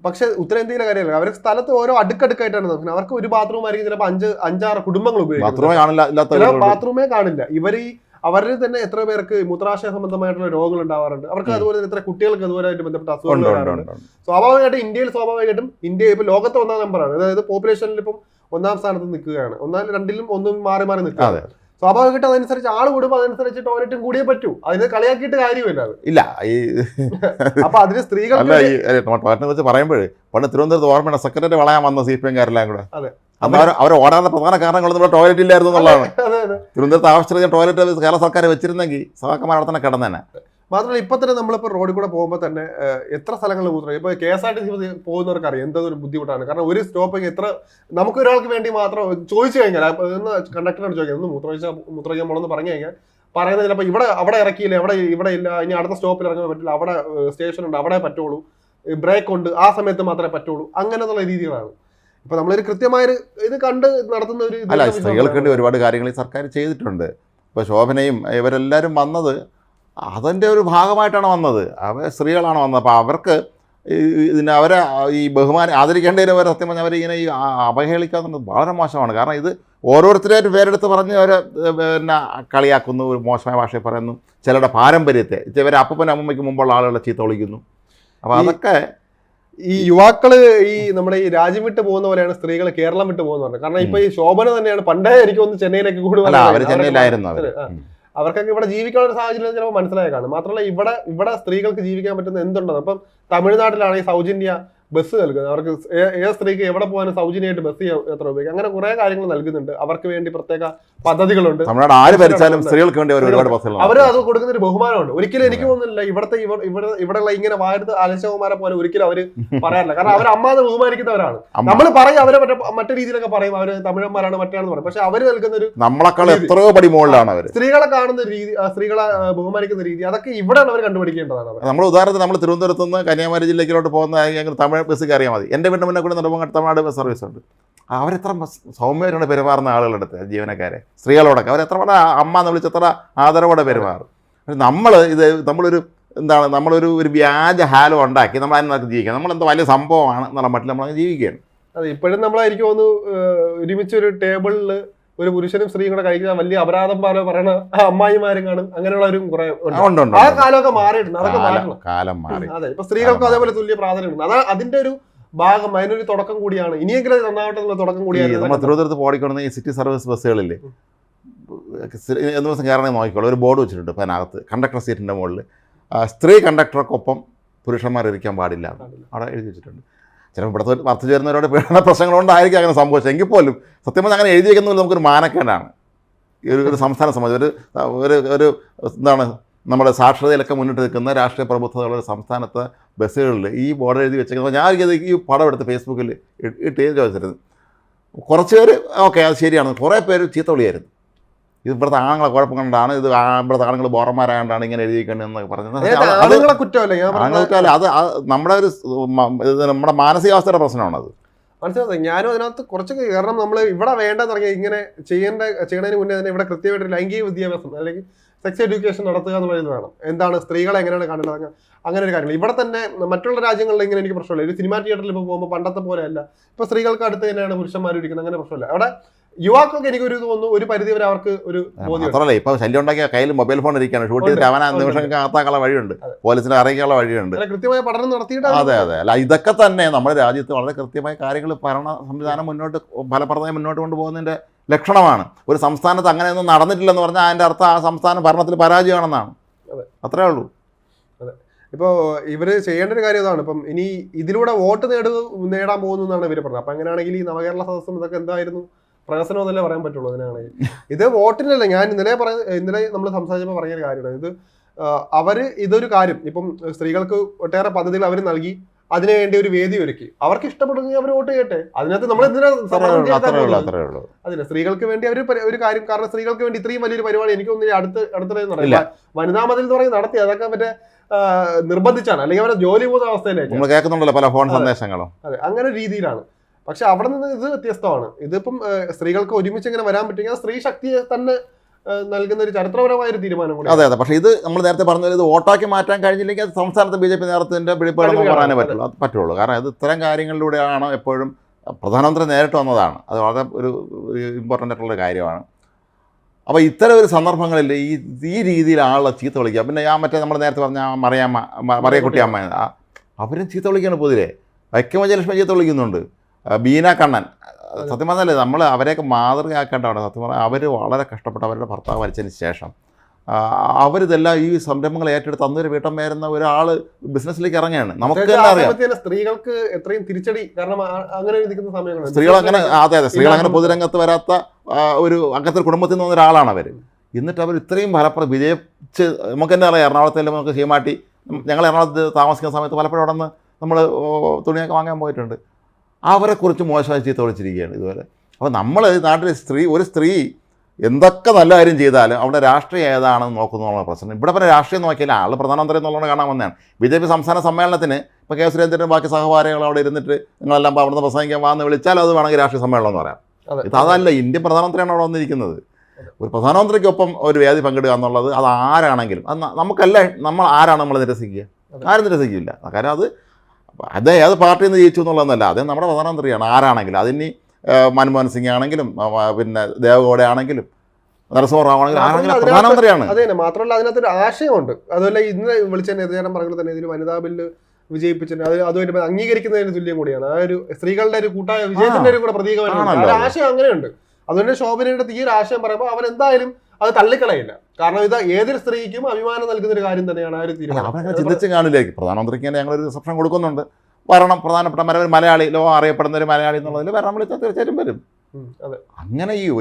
പക്ഷെ ഉത്തരേന്ത്യയിലെ കാര്യമല്ല. അവർ സ്ഥലത്ത് ഓരോ അടുക്കടുക്കായിട്ടാണ് നോക്കുന്നത്. അവർക്ക് ഒരു ബാത്റൂം ആയിരിക്കും ചിലപ്പോൾ അഞ്ച് അഞ്ചാറ് കുടുംബങ്ങൾ ഉപയോഗിക്കുന്നത്. ബാത്റൂമേ കാണില്ല ഇവർ ഈ അവരിൽ തന്നെ എത്ര പേർക്ക് മൂത്രാശയ സംബന്ധമായിട്ടുള്ള രോഗങ്ങൾ ഉണ്ടാവാറുണ്ട്. അവർക്ക് അതുപോലെ തന്നെ എത്ര കുട്ടികൾക്ക് അതുപോലെയായിട്ട് ബന്ധപ്പെട്ട അസുഖങ്ങൾ വരാറുണ്ട്. സ്വാഭാവികമായിട്ടും ഇന്ത്യയിൽ സ്വാഭാവികമായിട്ടും ഇന്ത്യ ഇപ്പൊ ലോകത്തെ ഒന്നാം നമ്പറാണ്. അതായത് പോപ്പുലേഷനിൽ ഇപ്പം ഒന്നാം സ്ഥാനത്ത് നിൽക്കുകയാണ്. ഒന്നാം രണ്ടിലും ഒന്നും മാറി മാറി നിൽക്കുക സ്വാഭാവികമായിട്ടും അതനുസരിച്ച് ആൾ കൂടുമ്പോൾ അതനുസരിച്ച് ടോയ്ലറ്റും കൂടിയേ പറ്റൂ. അതിനെ കളിയാക്കിയിട്ട് കാര്യമില്ല ഇല്ല ഈ അപ്പൊ അതിന് സ്ത്രീകൾ ടോയ്ലറ്റിനെ കുറിച്ച് പറയുമ്പോഴേ പണ്ട് തിരുവനന്തപുരത്ത് ഓർമ്മയാണ് സെക്രട്ടറി വളയാൻ വന്ന സി പി എംകാരെല്ലാം കൂടെ. അതെ. അന്ന് അവർ അവർ ഓടാനുള്ള പ്രധാന കാരണങ്ങൾ നമ്മുടെ ടോയ്ലറ്റ് ഇല്ലായിരുന്നു എന്നുള്ളതാണ്. തിരുവനന്തപുരത്ത് ആവശ്യത്തിന് ടോയ്ലറ്റ് കേരള സർക്കാർ വെച്ചിരുന്നെങ്കിൽ സഭാക്കന്മാർ അവിടെ തന്നെ കിടന്നേനെ. മാത്രമല്ല ഇപ്പൊ തന്നെ നമ്മളിപ്പോ റോഡിൽ കൂടെ പോകുമ്പോൾ തന്നെ എത്ര സ്ഥലങ്ങളിൽ മൂത്രം ഇപ്പൊ K S R T C പോകുന്നവർക്ക് അറിയാം എന്തൊരു ബുദ്ധിമുട്ടാണ്. കാരണം ഒരു സ്റ്റോപ്പിങ് എത്ര നമുക്ക് ഒരാൾക്ക് വേണ്ടി മാത്രം ചോദിച്ചു കഴിഞ്ഞാൽ ഒന്ന് കണ്ടക്ടറിനോട് ചോദിക്കാം ഒന്ന് മൂത്രമൊഴിച്ച മൂത്രമൊഴിക്കാൻ പോണെന്ന് പറഞ്ഞു കഴിഞ്ഞാൽ പറയുന്നത് ചിലപ്പോൾ ഇവിടെ അവിടെ ഇറക്കിയില്ല? അവിടെ ഇവിടെ ഇല്ല ഇനി അടുത്ത സ്റ്റോപ്പിൽ ഇറങ്ങാൻ പറ്റില്ല. അവിടെ സ്റ്റേഷൻ ഉണ്ട് അവിടെ പറ്റുള്ളൂ. ബ്രേക്ക് ഉണ്ട് ആ സമയത്ത് മാത്രമേ പറ്റുള്ളൂ. അങ്ങനെയുള്ള രീതികളാണ് ഇപ്പൊ നമ്മളൊരു കൃത്യമായൊരു ഇത് കണ്ട് നടത്തുന്ന ഒരു അല്ല സ്ത്രീകൾക്ക് വേണ്ടി ഒരുപാട് കാര്യങ്ങൾ സർക്കാർ ചെയ്തിട്ടുണ്ട്. ഇപ്പോൾ ശോഭനയും ഇവരെല്ലാവരും വന്നത് അതിന്റെ ഒരു ഭാഗമായിട്ടാണ് വന്നത്. അവർ സ്ത്രീകളാണ് വന്നത്. അപ്പോൾ അവർക്ക് ഇതിന് അവരെ ഈ ബഹുമാനം ആദരിക്കേണ്ടതിന് അവർ സത്യം പറഞ്ഞാൽ അവരിങ്ങനെ ഈ ആ- വളരെ മോശമാണ്. കാരണം ഇത് ഓരോരുത്തരായിട്ട് പേരെടുത്ത് പറഞ്ഞ് അവരെ പിന്നെ കളിയാക്കുന്നു ഒരു മോശമായ ഭാഷയിൽ പറയുന്നു. ചിലരുടെ പാരമ്പര്യത്തെ ഇവരെ അപ്പനും അമ്മയ്ക്ക് മുമ്പുള്ള ആളുകളെ ചീത്ത വിളിക്കുന്നു. അപ്പോൾ അതൊക്കെ ഈ യുവാക്കൾ ഈ നമ്മുടെ ഈ രാജ്യം വിട്ട് പോകുന്ന പോലെയാണ് സ്ത്രീകൾ കേരളം വിട്ട് പോകുന്നത് കാരണം ഇപ്പൊ ഈ ശോഭന തന്നെയാണ് പണ്ടേ എനിക്ക് ഒന്ന് ചെന്നൈയിലേക്ക് കൂടുതൽ അവർ ചെന്നൈയിലായിരുന്നു അവർ. അവർക്കൊക്കെ ഇവിടെ ജീവിക്കാനുള്ള ഒരു സാഹചര്യം ചിലപ്പോൾ മനസ്സിലായ കാണും മാത്രമല്ല ഇവിടെ ഇവിടെ സ്ത്രീകൾക്ക് ജീവിക്കാൻ പറ്റുന്ന എന്തുണ്ടെന്ന്. അപ്പം തമിഴ്നാട്ടിലാണെങ്കിൽ സൗജന്യ ബസ് നൽകുന്നത്. അവർക്ക് ഏത് സ്ത്രീക്ക് എവിടെ പോകാനും സൗജന്യമായിട്ട് ബസ് യാത്ര ഉപയോഗിക്കാം? അങ്ങനെ കുറെ കാര്യങ്ങൾ നൽകുന്നുണ്ട്. അവർക്ക് വേണ്ടി പ്രത്യേക പദ്ധതികളുണ്ട്. ആര് ഭരിച്ചാലും സ്ത്രീകൾക്ക് വേണ്ടി ഒരുപാട് ബസ്സുകൾ അവർ അത് കൊടുക്കുന്ന ഒരു ബഹുമാനമുണ്ട്. ഒരിക്കലും എനിക്ക് തോന്നുന്നില്ല ഇവിടുത്തെ ഇവ- ഇവിടെ ഇവിടെയുള്ള ഇങ്ങനെ വായത്ത് അലശകുമാരെ പോലെ ഒരിക്കലും അവർ പറയാറില്ല. കാരണം അവർ അമ്മാതെ ബഹുമാനിക്കുന്നവരാണ്. നമ്മൾ പറയും അവരെ മറ്റേ മറ്റു രീതിയിലൊക്കെ പറയും. അവർ തമിഴന്മാരാണ് മറ്റാണെന്ന് പറയും. പക്ഷെ അവർ നൽകുന്ന ഒരു നമ്മളെക്കാൾ എത്രയോ പടി മുകളിലാണ് അവർ സ്ത്രീകളെ കാണുന്ന രീതി സ്ത്രീകളെ ബഹുമാനിക്കുന്ന രീതി അതൊക്കെ ഇവിടെയാണ് അവർ കണ്ടുപിടിക്കേണ്ടതാണ് നമ്മൾ ഉദാഹരണത്തിന് നമ്മൾ തിരുവനന്തപുരത്ത് നിന്ന് കന്യാകുമാരി ജില്ലയിലോട്ട് പോകുന്ന തമിഴ് ബസ് കയറിയാൽ മതി. എന്റെ വീടിന് മുന്നേ കൂടെ നെടുമ്പങ്ങാട് തമിഴ്നാട് ബസ് സർവീസ് ഉണ്ട്. അവരെത്ര എത്ര സൗമ്യമായിട്ടാണ് പെരുമാറുന്ന ആളുകളെടുത്ത് ജീവനക്കാരെ. സ്ത്രീകളോടൊക്കെ. അവരെത്ര അമ്മ എന്ന് വിളിച്ച് എത്ര ആദരവോടെ പെരുമാറും. നമ്മൾ ഇത് നമ്മളൊരു എന്താണ് നമ്മളൊരു ഒരു വ്യാജ ഹാലം ഉണ്ടാക്കി നമ്മൾ അതിനകത്ത് ജീവിക്കുക നമ്മളെന്തോ വലിയ സംഭവമാണ് എന്നുള്ള മട്ടിൽ നമ്മളങ്ങനെ ജീവിക്കുകയാണ്. അതെ ഇപ്പോഴും നമ്മളായിരിക്കും ഒന്ന് ഒരുമിച്ചൊരു ഏഹ്, ഒരുമിച്ച് ഒരു ടേബിളിൽ ഒരു പുരുഷനും സ്ത്രീയും കൂടെ കഴിക്കുന്ന വലിയ അപരാധം പാലോ പറയണ അമ്മായിമാരും കാണും. അങ്ങനെയുള്ളവരും കുറെ. ആ. കാലമൊക്കെ മാറിയിട്ടുണ്ട്. അതൊക്കെ മാറണം കാലം മാറി. അതെ ഇപ്പൊ സ്ത്രീകൾക്കും അതേപോലെ തുല്യ പ്രാധാന്യമുണ്ട് അതാ അതിന്റെ ഒരു ഭാഗം അതിനൊരു തുടക്കം കൂടിയാണ്. ഇനിയെങ്കിലും നന്നാവട്ടെ എന്നുള്ള തുടക്കം കൂടിയാണ് നമ്മൾ തിരുവനന്തപുരത്ത് ഓടിക്കൊണ്ടുന്ന ഈ സിറ്റി സർവീസ് ബസ്സുകളില്ലേ എന്ന് ദിവസം കയറണേ നോക്കിക്കോളൂ. ഒരു ബോർഡ് വെച്ചിട്ടുണ്ട് ഇപ്പം അതിനകത്ത്. കണ്ടക്ടർ സീറ്റിന്റെ മുകളിൽ. സ്ത്രീ കണ്ടക്ടർക്കൊപ്പം പുരുഷന്മാർ ഇരിക്കാൻ പാടില്ല. അവിടെ എഴുതി വെച്ചിട്ടുണ്ട്. ചിലപ്പോൾ ഇവിടുത്തെ വർദ്ധിച്ചു വരുന്നവരോട് പീഡന പ്രശ്നങ്ങളുണ്ടായിരിക്കും അങ്ങനെ സംഭവിച്ചത്. എങ്കിൽ പോലും സത്യം പറഞ്ഞാൽ അങ്ങനെ എഴുതി വയ്ക്കുന്നത് നമുക്കൊരു മാനക്കേടാണ്. ഈ ഒരു ഒരു സംസ്ഥാന സമാജം ഒരു ഒരു ഒരു എന്താണ് നമ്മുടെ സാക്ഷരതയിലൊക്കെ മുന്നിട്ട് നിൽക്കുന്ന രാഷ്ട്രീയ പ്രബുദ്ധതയുള്ള ഒരു സംസ്ഥാനത്തെ ബസ്സുകളിൽ ഈ ബോർഡ് എഴുതി വെച്ചേക്കുന്നത് ഞാൻ ഇത് ഈ പടം എടുത്ത് ഫേസ്ബുക്കിൽ ഇട്ട് ചോദിച്ചിരുന്നു. കുറച്ച് പേര് ഓക്കെ അത് ശരിയാണ്. കുറേ പേര് ചീത്ത വിളിയായിരുന്നു. ഇത് ഇവിടുത്തെ ആണുങ്ങളെ കുഴപ്പം കണ്ടാണ് ഇത് ഇവിടുത്തെ ആണുങ്ങൾ ബോറന്മാരായതുകൊണ്ടാണ് ഇങ്ങനെ എഴുതിയിരിക്കേണ്ടതെന്നൊക്കെ പറഞ്ഞത്. ആണുങ്ങളെ അത് ആണുങ്ങളെ കുറ്റമല്ല? അത് നമ്മുടെ ഒരു നമ്മുടെ മാനസികാവസ്ഥയുടെ പ്രശ്നമാണത്. മനസ്സിലായി. ഞാനും അതിനകത്ത് കുറച്ചൊക്കെ കാരണം നമ്മൾ ഇവിടെ വേണ്ടെന്ന് പറഞ്ഞാൽ ഇങ്ങനെ ചെയ്യേണ്ട ചെയ്യണതിന് മുന്നേ തന്നെ ഇവിടെ കൃത്യമായിട്ട് ലൈംഗിക വിദ്യാഭ്യാസം അല്ലെങ്കിൽ സെക്സ് എഡ്യൂക്കേഷൻ നടത്തുക എന്നുള്ളത് വേണം. എന്താണ് സ്ത്രീകളെ എങ്ങനെയാണ് കാണേണ്ടത്? അങ്ങ- അങ്ങനെ ഒരു കാര്യങ്ങൾ ഇവിടെ തന്നെ മറ്റുള്ള രാജ്യങ്ങളിൽ ഇങ്ങനെ എനിക്ക് പ്രശ്നമില്ല. ഒരു സിനിമാ തിയേറ്ററിൽ ഇപ്പോൾ പോകുമ്പോൾ പണ്ടത്തെ പോലെ അല്ല. ഇപ്പൊ സ്ത്രീകൾക്ക് അടുത്ത് തന്നെയാണ് പുരുഷന്മാർ ഇരിക്കുന്നത്. അങ്ങനെ പ്രശ്നമില്ല. അവിടെ യുവാക്കൾക്ക് എനിക്കൊരു തോന്നുന്നു ഒരു പരിധി വരെ അവർക്ക് ഒരു മാത്രമല്ല ഇപ്പൊ ശല്യം ഉണ്ടാക്കിയ കയ്യിൽ മൊബൈൽ ഫോൺ ഇരിക്കുകയാണ്. ഷൂട്ട് ചെയ്തിട്ട് ഉണ്ട്. നിമിഷം കാത്താക്കാനുള്ള വഴിയുണ്ട്. പോലീസിനെ അറിയിക്കാനുള്ള വഴിയുണ്ട്. കൃത്യമായ പഠനം നടത്തിയിട്ട് അതെ അതെ. അല്ല ഇതൊക്കെ തന്നെ നമ്മുടെ രാജ്യത്ത് വളരെ കൃത്യമായ കാര്യങ്ങൾ ഭരണ സംവിധാനം മുന്നോട്ട് ഫലപ്രദമായി മുന്നോട്ട് കൊണ്ടുപോകുന്നതിന്റെ ലക്ഷണമാണ്. ഒരു സംസ്ഥാനത്ത് അങ്ങനെയൊന്നും നടന്നിട്ടില്ലെന്ന് പറഞ്ഞാൽ അതിന്റെ അർത്ഥം ആ സംസ്ഥാനം ഭരണത്തിൽ പരാജയമാണെന്നാണ്. അതെ. അത്രേ ഉള്ളൂ. ഇപ്പോൾ ഇവർ ചെയ്യേണ്ട ഒരു കാര്യം ഇതാണ്. ഇപ്പം ഇനി ഇതിലൂടെ വോട്ട് നേടു നേടാൻ പോകുന്നു എന്നാണ് ഇവർ പറഞ്ഞത്. അപ്പം അങ്ങനെയാണെങ്കിൽ ഈ നവകേരള സദസ്സും ഇതൊക്കെ എന്തായിരുന്നു? പ്രഹസനം എന്നല്ലേ പറയാൻ പറ്റുള്ളൂ അതിനാണെങ്കിൽ ഇത് വോട്ടിനല്ല ഞാൻ ഇന്നലെ പറഞ്ഞ ഇന്നലെ നമ്മൾ സംസാരിച്ചപ്പോൾ പറഞ്ഞൊരു കാര്യമാണ്. ഇത് അവർ അവർ ഇതൊരു കാര്യം ഇപ്പം സ്ത്രീകൾക്ക് ഒട്ടേറെ പദ്ധതികൾ അവർ നൽകി അതിനു വേണ്ടി ഒരു വേദി ഒരുക്കി. അവർക്ക് ഇഷ്ടപ്പെടുന്നെങ്കിൽ അവർ വോട്ട് ചെയ്യട്ടെ. അതിനകത്ത് നമ്മൾ എന്തിനാ? അതിന് സ്ത്രീകൾക്ക് വേണ്ടി അവർ ഒരു കാര്യം കാരണം സ്ത്രീകൾക്ക് വേണ്ടി ഇത്രയും വലിയൊരു പരിപാടി എനിക്ക് ഒന്നും ഈ അടുത്ത് അടുത്തിടെ നടക്കില്ല. വനിതാ മതിൽ എന്ന് നടത്തി അതൊക്കെ മറ്റേ നിർബന്ധിച്ചാണ്. അല്ലെങ്കിൽ അവരെ ജോലി പോകുന്ന അവസ്ഥയിലേക്ക്. നമ്മൾ കേൾക്കുന്നുണ്ടല്ലോ പല ഫോൺ. സന്ദേശങ്ങളും. അതെ അങ്ങനെ രീതിയിലാണ്. പക്ഷെ അവിടെ നിന്ന് ഇത് വ്യത്യസ്തമാണ്. ഇതിപ്പം സ്ത്രീകൾക്ക് ഒരുമിച്ച് ഇങ്ങനെ വരാൻ പറ്റുമെങ്കിൽ സ്ത്രീ ശക്തിയെ തന്നെ നൽകുന്ന ഒരു ചരിത്രപരമായ ഒരു തീരുമാനം കൂടി അതെ അതെ. പക്ഷേ ഇത് നമ്മൾ നേരത്തെ പറഞ്ഞ ഇത് വോട്ടാക്കി മാറ്റാൻ കഴിഞ്ഞില്ലെങ്കിൽ അത് സംസ്ഥാനത്തെ ബി ജെ പി നേതൃത്വത്തിന്റെ പിടിപ്പേടെന്ന് പറയാനേ പറ്റുള്ളൂ. അത് പറ്റുള്ളൂ. കാരണം ഇത് ഇത്തരം കാര്യങ്ങളിലൂടെയാണ് എപ്പോഴും പ്രധാനമന്ത്രി നേരിട്ട് വന്നതാണ്. അത് വളരെ ഒരു ഇമ്പോർട്ടന്റ് ആയിട്ടുള്ള കാര്യമാണ്. അപ്പോൾ ഇത്തരം ഒരു സന്ദർഭങ്ങളിൽ ഈ ഈ രീതിയിൽ ആളെ ചീത്ത വിളിക്കുക. പിന്നെ ഞാൻ മറ്റേ നമ്മൾ നേരത്തെ പറഞ്ഞ ആ മറിയാമ്മ മറിയക്കുട്ടി അമ്മ അവരും ചീത്ത വിളിക്കുകയാണ് പൊതുവെ. വൈക്കം വിജയലക്ഷ്മി ചീത്ത വിളിക്കുന്നുണ്ട്. ബീന കണ്ണൻ. സത്യം പറഞ്ഞാലേ നമ്മൾ അവരെയൊക്കെ മാതൃകയാക്കേണ്ടതാണ് സത്യം പറഞ്ഞാൽ അവർ വളരെ കഷ്ടപ്പെട്ട് അവരുടെ ഭർത്താവ് മരിച്ചതിന് ശേഷം. അവരിതെല്ലാം ഈ സംരംഭങ്ങൾ ഏറ്റെടുത്ത് അന്നൊരു വീട്ടം വരുന്ന ഒരാൾ ബിസിനസ്സിലേക്ക് ഇറങ്ങുകയാണ്. നമുക്ക് തന്നെ അറിയാം. സ്ത്രീകൾക്ക് എത്രയും തിരിച്ചടി കാരണം അങ്ങനെ നിൽക്കുന്ന സമയങ്ങളാണ് സ്ത്രീകൾ അങ്ങനെ അതെ അതെ. സ്ത്രീകൾ അങ്ങനെ പൊതുരംഗത്ത് വരാത്ത ഒരു അംഗത്തിൽ കുടുംബത്തിൽ നിന്ന് ഒരാളാണ് അവർ എന്നിട്ട് അവർ ഇത്രയും ഫലപ്രദം വിജയിച്ച് നമുക്ക് തന്നെ അറിയാം. എറണാകുളത്തിൽ നമുക്ക് ഹീമാട്ടി ഞങ്ങൾ എറണാകുളത്ത് താമസിക്കുന്ന സമയത്ത് പലപ്പോഴും അവിടെ നിന്ന് നമ്മൾ തുണിയൊക്കെ വാങ്ങാൻ പോയിട്ടുണ്ട്. അവരെക്കുറിച്ച് മോശമായി ചീത്ത വിളിച്ചിരിക്കുകയാണ് ഇതുവരെ. അപ്പോൾ നമ്മൾ നാട്ടിൽ സ്ത്രീ ഒരു സ്ത്രീ എന്തൊക്കെ നല്ല കാര്യം ചെയ്താലും അവിടെ രാഷ്ട്രീയം ഏതാണെന്ന് നോക്കുന്ന പ്രശ്നം. ഇവിടെ പിന്നെ രാഷ്ട്രീയം നോക്കിയാൽ ആൾ പ്രധാനമന്ത്രി എന്നുള്ളത് കാണാൻ വന്നതാണ്. ബി ജെ പി സംസ്ഥാന സമ്മേളനത്തിന് ഇപ്പോൾ കെ സുരേന്ദ്രനും ബാക്കി സഹപാരികൾ അവിടെ ഇരുന്നിട്ട് നിങ്ങളെല്ലാം അവിടെ അവിടുന്ന് പ്രസംഗിക്കാൻ വാന്ന് വിളിച്ചാൽ അത് വേണമെങ്കിൽ രാഷ്ട്രീയ സമ്മേളനം എന്ന് പറയാം. ഇത് അതല്ല ഇന്ത്യൻ പ്രധാനമന്ത്രിയാണ് അവിടെ വന്നിരിക്കുന്നത്. ഒരു പ്രധാനമന്ത്രിക്കൊപ്പം ഒരു വേദി പങ്കിടുക എന്നുള്ളത് അത് ആരാണെങ്കിലും അത് നമുക്കല്ല നമ്മൾ ആരാണ് നമ്മൾ നിരസിക്കുക? ആരും നിരസിക്കില്ല. കാരണം അത് അത് ഏത് പാർട്ടിയിൽ നിന്ന് ജയിച്ചു എന്നുള്ളതെന്നല്ല. അത് നമ്മുടെ പ്രധാനമന്ത്രിയാണ്. ആരാണെങ്കിലും. അതിനി മൻമോഹൻ സിംഗ് ആണെങ്കിലും പിന്നെ ദേവഗൗഡ ആണെങ്കിലും നരസിംഹറാവു ആണെങ്കിലും ആരെങ്കിലും പ്രധാനമന്ത്രിയാണ്. അതെ മാത്രമല്ല അതിനകത്തൊരു ആശയമുണ്ട്. അതുപോലെ ഇന്ന് വിളിച്ച നേതൃത്വം പറഞ്ഞത് തന്നെ ഇതിൽ വനിതാ ബില്ല് വിജയിപ്പിച്ചിട്ട് അത് അതുമായിട്ട് അംഗീകരിക്കുന്നതിന് തുല്യം കൂടിയാണ്. ആ ഒരു സ്ത്രീകളുടെ ഒരു കൂട്ടായ വിജയത്തിന്റെ ഒരു കൂടെ പ്രതീകമാണ്. ആശയം അങ്ങനെയുണ്ട്. അതുകൊണ്ട് ശോഭനയുടെ ഒരു ആശയം പറയുമ്പോൾ അവൻ എന്തായാലും അത് തള്ളിക്കളയില്ല. കാരണം ഇത് ഏതൊരു സ്ത്രീക്കും അഭിമാനം നൽകുന്ന ഒരു കാര്യം തന്നെയാണ് ആ ഒരു തീരുമാനം. ചിന്തിച്ച് കാണില്ലേ? പ്രധാനമന്ത്രിക്ക് തന്നെ ഞങ്ങളൊരു റിസപ്ഷൻ കൊടുക്കുന്നുണ്ട്. വരണം പ്രധാനപ്പെട്ട മലയാളി മലയാളി ലോകം അറിയപ്പെടുന്ന ഒരു മലയാളി എന്നുള്ളതിൽ വരണം വിളിച്ചാൽ തീർച്ചയായിട്ടും വരും. അതെ. അങ്ങനെ ഈ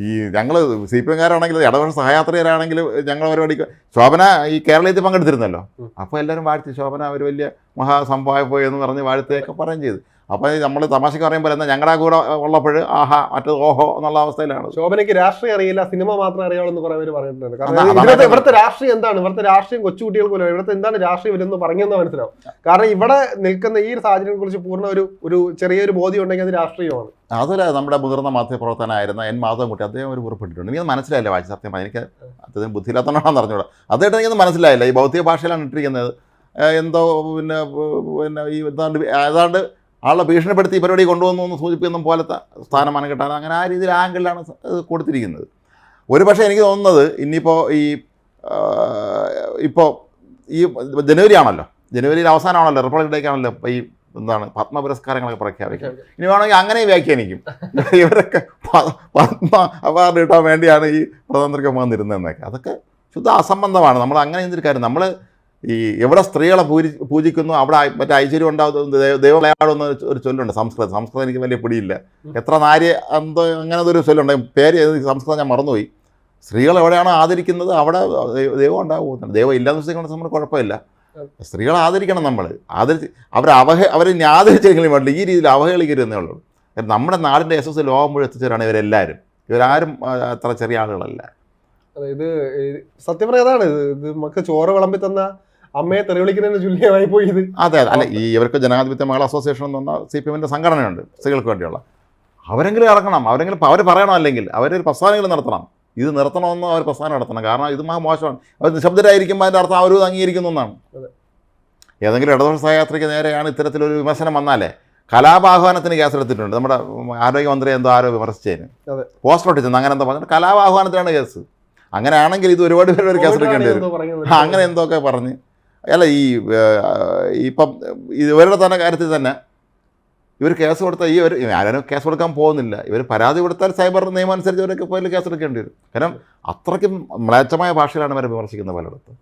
ഈ- ഞങ്ങൾ സി പി എംകാരാണെങ്കിൽ ഇടതുപക്ഷ സഹയാത്രികരാണെങ്കിൽ ഞങ്ങൾ പരിപാടിക്ക് ശോഭന ഈ കേരളത്തിൽ പങ്കെടുത്തിരുന്നല്ലോ. അപ്പോൾ എല്ലാവരും വാഴ്ത്തി ശോഭന ഒരു വലിയ മഹാസംഭവമായി പോയി എന്ന് പറഞ്ഞ് വാഴ്ത്തയൊക്കെ പറയുകയും ചെയ്തു. അപ്പോൾ നമ്മൾ തമാശക്ക് പറയുമ്പോൾ എന്താ ഞങ്ങളുടെ കൂടെ ഉള്ളപ്പോൾ ആഹാ മറ്റത് ഓഹോ എന്നുള്ള അവസ്ഥയിലാണ്. ശോഭനയ്ക്ക് രാഷ്ട്രീയം അറിയില്ല സിനിമ മാത്രം അറിയാമെന്ന് എന്ന് കുറെ പേര് പറഞ്ഞിട്ടുണ്ട്. കാരണം ഇവിടുത്തെ ഇവിടുത്തെ രാഷ്ട്രീയം എന്താണ്? ഇവിടുത്തെ രാഷ്ട്രീയം കൊച്ചുകുട്ടികൾക്ക് പോലും ഇവിടുത്തെ എന്താണ് രാഷ്ട്രീയം വരുന്നത് പറഞ്ഞെന്ന് മനസ്സിലാവും. കാരണം ഇവിടെ നിൽക്കുന്ന ഈ സാഹചര്യത്തെ കുറിച്ച് പൂർണ ഒരു ഒരു ചെറിയൊരു ബോധ്യം ഉണ്ടെങ്കിൽ അത് രാഷ്ട്രീയമാണ്. അതല്ല നമ്മുടെ മുതിർന്ന മാധ്യമപ്രവർത്തനായിരുന്ന എൻ മാധവൻകുട്ടി അദ്ദേഹം ഒരു കുറിപ്പിട്ടിട്ടുണ്ട് എനിക്കത് മനസ്സിലായില്ല വായിച്ച സത്യം. പറഞ്ഞാൽ. എനിക്ക് അദ്ദേഹം ബുദ്ധിയില്ലാത്തതാണെന്ന് അറിഞ്ഞൂടാ. അദ്ദേഹത്തിന് എനിക്കത് മനസ്സിലായില്ല. ഈ ഭൗതിക ഭാഷയിലാണ് ഇട്ടിരിക്കുന്നത്. എന്തോ പിന്നെ പിന്നെ ഈ ഏതാണ്ട് ഏതാണ്ട് ആളെ ഭീഷണിപ്പെടുത്തി പരിപാടി കൊണ്ടുവന്നു എന്ന് സൂചിപ്പിക്കുന്ന പോലത്തെ സ്ഥാനമാനം കിട്ടാൻ അങ്ങനെ ആ രീതിയിൽ ആംഗിളിലാണ് കൊടുത്തിരിക്കുന്നത്. ഒരു പക്ഷേ എനിക്ക് തോന്നുന്നത് ഇനിയിപ്പോൾ ഈ ഇപ്പോൾ ഈ ജനുവരി ആണല്ലോ ജനുവരിയിൽ അവസാനമാണല്ലോ റിപ്പബ്ലിക് ഡേക്ക് ആണല്ലോ ഇപ്പോൾ ഈ എന്താണ് പത്മ പുരസ്കാരങ്ങളൊക്കെ പ്രഖ്യാപിക്കും. ഇനി വേണമെങ്കിൽ അങ്ങനെ വ്യാഖ്യാനിക്കും. ഇവരൊക്കെ പത്മ അവാർഡ് കിട്ടാൻ വേണ്ടിയാണ് ഈ പ്രധാനമന്ത്രിക്ക് വന്നിരുന്നതെന്നൊക്കെ. അതൊക്കെ ശുദ്ധ അസംബന്ധമാണ്. നമ്മൾ അങ്ങനെ എന്തൊരു കാര്യം നമ്മൾ ഈ എവിടെ സ്ത്രീകളെ പൂജി പൂജിക്കുന്നു അവിടെ മറ്റേ ഐശ്വര്യം ഉണ്ടാകുന്ന ദൈവളയാടുന്ന ഒരു ചൊല്ലുണ്ട് സംസ്കൃതം. സംസ്കൃതം എനിക്ക് വലിയ പിടിയില്ല. എത്ര നാരി എന്തോ അങ്ങനത്തെ ഒരു ചൊല്ലുണ്ട്. പേര് സംസ്കൃതം ഞാൻ മറന്നുപോയി. സ്ത്രീകൾ എവിടെയാണോ ആദരിക്കുന്നത് അവിടെ ദൈവം- ഉണ്ടാകും ദൈവം ഇല്ലാന്ന് വെച്ചാൽ നമ്മൾ കുഴപ്പമില്ല. സ്ത്രീകളെ ആദരിക്കണം നമ്മൾ ആദരിച്ച് അവർ അവഹ അവരെ ഇനി ആദരിച്ചെങ്കിലും വേണ്ട. ഈ രീതിയിൽ അവഹേളിക്കരുതെന്നേ ഉള്ളൂ. നമ്മുടെ നാടിന്റെ എസ് എസ് ലോകം മുഴുവൻ എത്തിച്ചവരാണ് ഇവരെല്ലാവരും. ഇവരാരും അത്ര ചെറിയ ആളുകളല്ല. അതായത് സത്യം ഇത് നമുക്ക് ചോറ് വിളമ്പി തന്ന അമ്മയെ തെറിവിളിക്കുന്നതിന് തുല്യമായി പോയി ഇത് അതെ അതെ. അല്ല ഈ ഇവർക്ക് ജനാധിപത്യ മഹിളാ അസോസിയേഷൻ എന്ന് പറഞ്ഞാൽ സി പി എമ്മിന്റെ സംഘടനയുണ്ട് സ്ത്രീകൾക്ക് വേണ്ടിയുള്ള. അവരെങ്കിലും ഇറങ്ങണം. അവരെങ്കിലും അവർ പറയണം അല്ലെങ്കിൽ അവരൊരു പ്രസ്ഥാനങ്ങൾ നടത്തണം. ഇത് നിർത്തണമെന്ന് അവർ പ്രസ്ഥാനം നടത്തണം. കാരണം ഇത് മഹാ മോശമാണ്. അവർ നിശബ്ദരായിരിക്കുമ്പോൾ അതിന്റെ അർത്ഥം അവരും അംഗീകരിക്കുന്നു എന്നാണ്. ഏതെങ്കിലും ഇടതുപക്ഷ സഹയാത്രയ്ക്ക് നേരെയാണ് ഇത്തരത്തിലൊരു വിമർശനം വന്നാലേ കലാപാഹ്വാനത്തിന് കേസെടുത്തിട്ടുണ്ട്. നമ്മുടെ ആരോഗ്യമന്ത്രി എന്തോ ആരോ വിമർശിച്ചതിന്. പോസ്റ്റർ ഒട്ടിച്ചെന്ന് അങ്ങനെ എന്തോ പറഞ്ഞിട്ട് കലാപാഹ്വാനത്തിനാണ് കേസ്. അങ്ങനെയാണെങ്കിൽ ഇത് ഒരുപാട് പേര് ഒരു കേസെടുക്കേണ്ടി വരും. അങ്ങനെ എന്തൊക്കെ പറഞ്ഞ് അല്ല ഈ ഇപ്പം ഇവരുടെ തന്നെ കാര്യത്തിൽ തന്നെ ഇവർ കേസ് കൊടുത്താൽ ഈ ഒരു ആരും കേസ് കൊടുക്കാൻ പോകുന്നില്ല. ഇവർ പരാതി കൊടുത്താൽ സൈബർ നിയമം അനുസരിച്ച് അവരൊക്കെ പോയി കേസ് എടുക്കേണ്ടി വരും. കാരണം അത്രയ്ക്കും മ്ലേച്ഛമായ ഭാഷയിലാണ് അവരെ വിമർശിക്കുന്നത് പലയിടത്തും.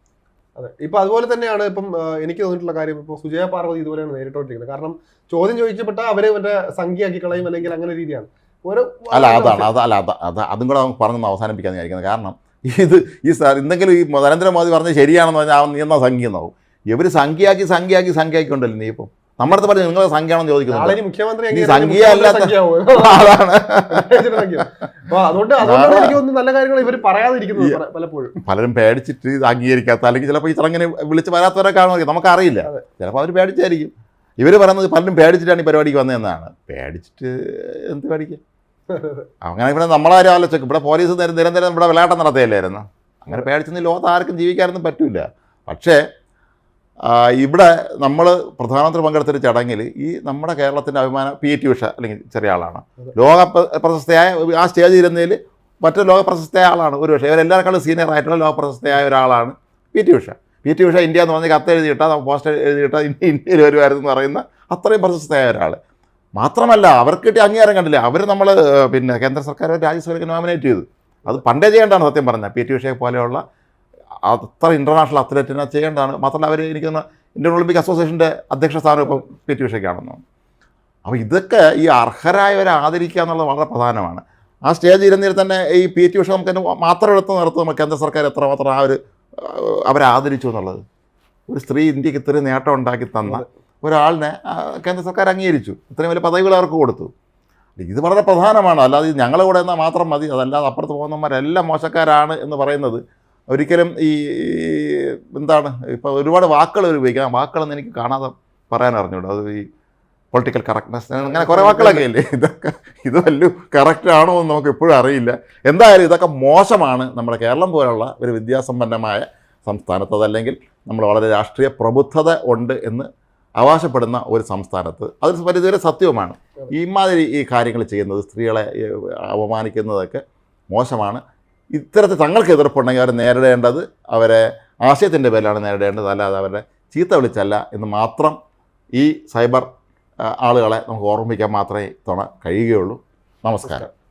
അതെ. ഇപ്പൊ അതുപോലെ തന്നെയാണ് ഇപ്പം എനിക്ക് തോന്നിയിട്ടുള്ള കാര്യം ഇപ്പോൾ സുജയ പാർവതി ഇതുപോലെയാണ് നേരിട്ടോണ്ടിരിക്കുന്നത്. കാരണം ചോദ്യം ചോദിക്കപ്പെട്ട അവരെ മറ്റേ സംഖ്യയാക്കി കളയും അല്ലെങ്കിൽ അങ്ങനെ രീതിയാണ്. ഓരോ അല്ല അതാണ്. അത് അല്ല അത് അത് അതും കൂടെ നമുക്ക് പറഞ്ഞൊന്ന് അവസാനിപ്പിക്കാൻ വിചാരിക്കുന്നത് കാരണം ഇത് ഈ സാർ എന്തെങ്കിലും ഈ നരേന്ദ്രമോദി പറഞ്ഞത് ശരിയാണെന്ന് പറഞ്ഞാൽ നീ എന്നാ സംഖ്യ എന്നാവും ഇവർ സംഖ്യയാക്കി സംഖ്യയാക്കി സംഖ്യയാക്കി ഉണ്ടല്ലോ നീ ഇപ്പം? നമ്മുടെ അടുത്ത് പറഞ്ഞു നിങ്ങളെ സംഖ്യയാണെന്ന് ചോദിക്കുന്നത് മുഖ്യമന്ത്രി സംഖ്യ അല്ലാത്ത-. അതാണ് അതുകൊണ്ട് അതുകൊണ്ടാണ് എനിക്ക് തോന്നുന്നു നല്ല കാര്യങ്ങൾ ഇവർ പറയാതിരിക്കുന്നത് പലപ്പോഴും. പലരും പേടിച്ചിട്ട് ഇത് അംഗീകരിക്കാത്ത അല്ലെങ്കിൽ ചിലപ്പോൾ ഈ ചടങ്ങിന് വിളിച്ച് വരാത്തവരെ കാണുമായിരിക്കും. നമുക്കറിയില്ല. ചിലപ്പോൾ അവർ പേടിച്ചായിരിക്കും. ഇവർ പറയുന്നത് പലരും പേടിച്ചിട്ടാണ് ഈ പരിപാടിക്ക് വന്നതെന്നാണ്. പേടിച്ചിട്ട് എന്ത് പേടിക്കുക അങ്ങനെ ഇവിടെ നമ്മളാരും ആലോചിക്കും ഇവിടെ പോലീസ് നേരം നിരന്തരം ഇവിടെ വിളയാട്ടം നടത്തുകയല്ലായിരുന്നു. അങ്ങനെ പേടിച്ചെന്ന് ലോകത്ത് ആർക്കും ജീവിക്കാനൊന്നും പറ്റില്ല പക്ഷേ ഇവിടെ നമ്മൾ പ്രധാനമന്ത്രി പങ്കെടുത്തൊരു ചടങ്ങിൽ ഈ നമ്മുടെ കേരളത്തിന്റെ അഭിമാനം പി ടി ഉഷ അല്ലെങ്കിൽ ചെറിയ ആളാണ്. ലോക പ്രശസ്തയായ ആ സ്റ്റേജിൽ ഇരുന്നതിൽ മറ്റൊരു ലോക പ്രശസ്തയായ ആളാണ്. ഒരു പക്ഷേ ഇവരെല്ലാവർക്കാളും സീനിയർ ആയിട്ടുള്ള ലോക പ്രശസ്തയായ ഒരാളാണ് P T Usha. P T Usha India എന്ന് പറഞ്ഞ് കത്ത് എഴുതിയിട്ടാൽ പോസ്റ്റർ എഴുതിയിട്ടാൽ ഇന്ത്യ ഇന്ത്യയിൽ വരുമായിരുന്നു എന്ന് പറയുന്ന അത്രയും പ്രശസ്തയായ ഒരാൾ മാത്രമല്ല അവർക്ക് കിട്ടിയ അംഗീകാരം കണ്ടില്ല? അവർ നമ്മൾ പിന്നെ കേന്ദ്ര സർക്കാർ രാജ്യസഭയിലേക്ക് നോമിനേറ്റ് ചെയ്തു. അത് പണ്ടേ ചെയ്യേണ്ടതാണ് സത്യം പറഞ്ഞാൽ. പി. ടി ഉഷയെ പോലെയുള്ള അത്ര ഇന്റർനാഷണൽ അത്ലറ്റിനെ ചെയ്യേണ്ടതാണ്. മാത്രമല്ല അവർ എനിക്ക് ഇന്ത്യൻ ഒളിമ്പിക് അസോസിയേഷന്റെ അധ്യക്ഷ സ്ഥാനം ഇപ്പം പി. ടി ഉഷയ്ക്കാണെന്നു അപ്പോൾ ഇതൊക്കെ ഈ അർഹരായവരെ ആദരിക്കുക എന്നുള്ളത് വളരെ പ്രധാനമാണ്. ആ സ്റ്റേജ് ഇരുന്നിൽ തന്നെ ഈ പി. ടി ഉഷ നമുക്ക് മാത്രം എടുത്ത് നിർത്തും കേന്ദ്ര സർക്കാർ എത്രമാത്രം ആ ഒരു അവരെ ആദരിച്ചു എന്നുള്ളത്. ഒരു സ്ത്രീ ഇന്ത്യയ്ക്ക് ഇത്രയും നേട്ടം ഉണ്ടാക്കി തന്ന ഒരാളിനെ കേന്ദ്ര സർക്കാർ അംഗീകരിച്ചു. ഇത്രയും വലിയ പദവികൾ അവർക്ക് കൊടുത്തു. ഇത് വളരെ പ്രധാനമാണ്. അല്ലാതെ ഇത് ഞങ്ങളുടെ കൂടെ എന്നാൽ മാത്രം മതി. അതല്ലാതെ അപ്പുറത്ത് പോകുന്നവന്മാരെല്ലാം മോശക്കാരാണ് എന്ന് പറയുന്നത്. ഒരിക്കലും ഈ എന്താണ് ഇപ്പോൾ ഒരുപാട് വാക്കുകൾ ഉപയോഗിക്കാം വാക്കുകളൊന്നും എനിക്ക് കാണാതെ പറയാൻ അറിഞ്ഞുകൂടും അത് ഈ പൊളിറ്റിക്കൽ കറക്റ്റ്നെസ് അങ്ങനെ കുറേ വാക്കുകളൊക്കെ ഇല്ലേ? ഇതൊക്കെ ഇത് വല്ലതും കറക്റ്റാണോ എന്ന് നമുക്ക് ഇപ്പോഴും അറിയില്ല. എന്തായാലും ഇതൊക്കെ മോശമാണ്. നമ്മുടെ കേരളം പോലുള്ള ഒരു വിദ്യാസമ്പന്നമായ സംസ്ഥാനത്ത് അതല്ലെങ്കിൽ നമ്മൾ വളരെ രാഷ്ട്രീയ പ്രബുദ്ധത ഉണ്ട് എന്ന് അവകാശപ്പെടുന്ന ഒരു സംസ്ഥാനത്ത് അതിന് പരിധിവരെ സത്യവുമാണ്. ഇമാതിരി ഈ കാര്യങ്ങൾ ചെയ്യുന്നത് സ്ത്രീകളെ അപമാനിക്കുന്നതൊക്കെ മോശമാണ്. ഇത്തരത്തിൽ തങ്ങൾക്ക് എതിർപ്പുണ്ടെങ്കിൽ അവർ നേരിടേണ്ടത് അവരെ ആശയത്തിന്റെ പേരിലാണ് നേരിടേണ്ടത് അല്ലാതെ അവരെ ചീത്ത വിളിച്ചല്ല എന്ന് മാത്രം ഈ സൈബർ ആളുകളെ നമുക്ക് ഓർമ്മിക്കാൻ മാത്രമേ തുണ കഴിയുകയുള്ളൂ. നമസ്കാരം.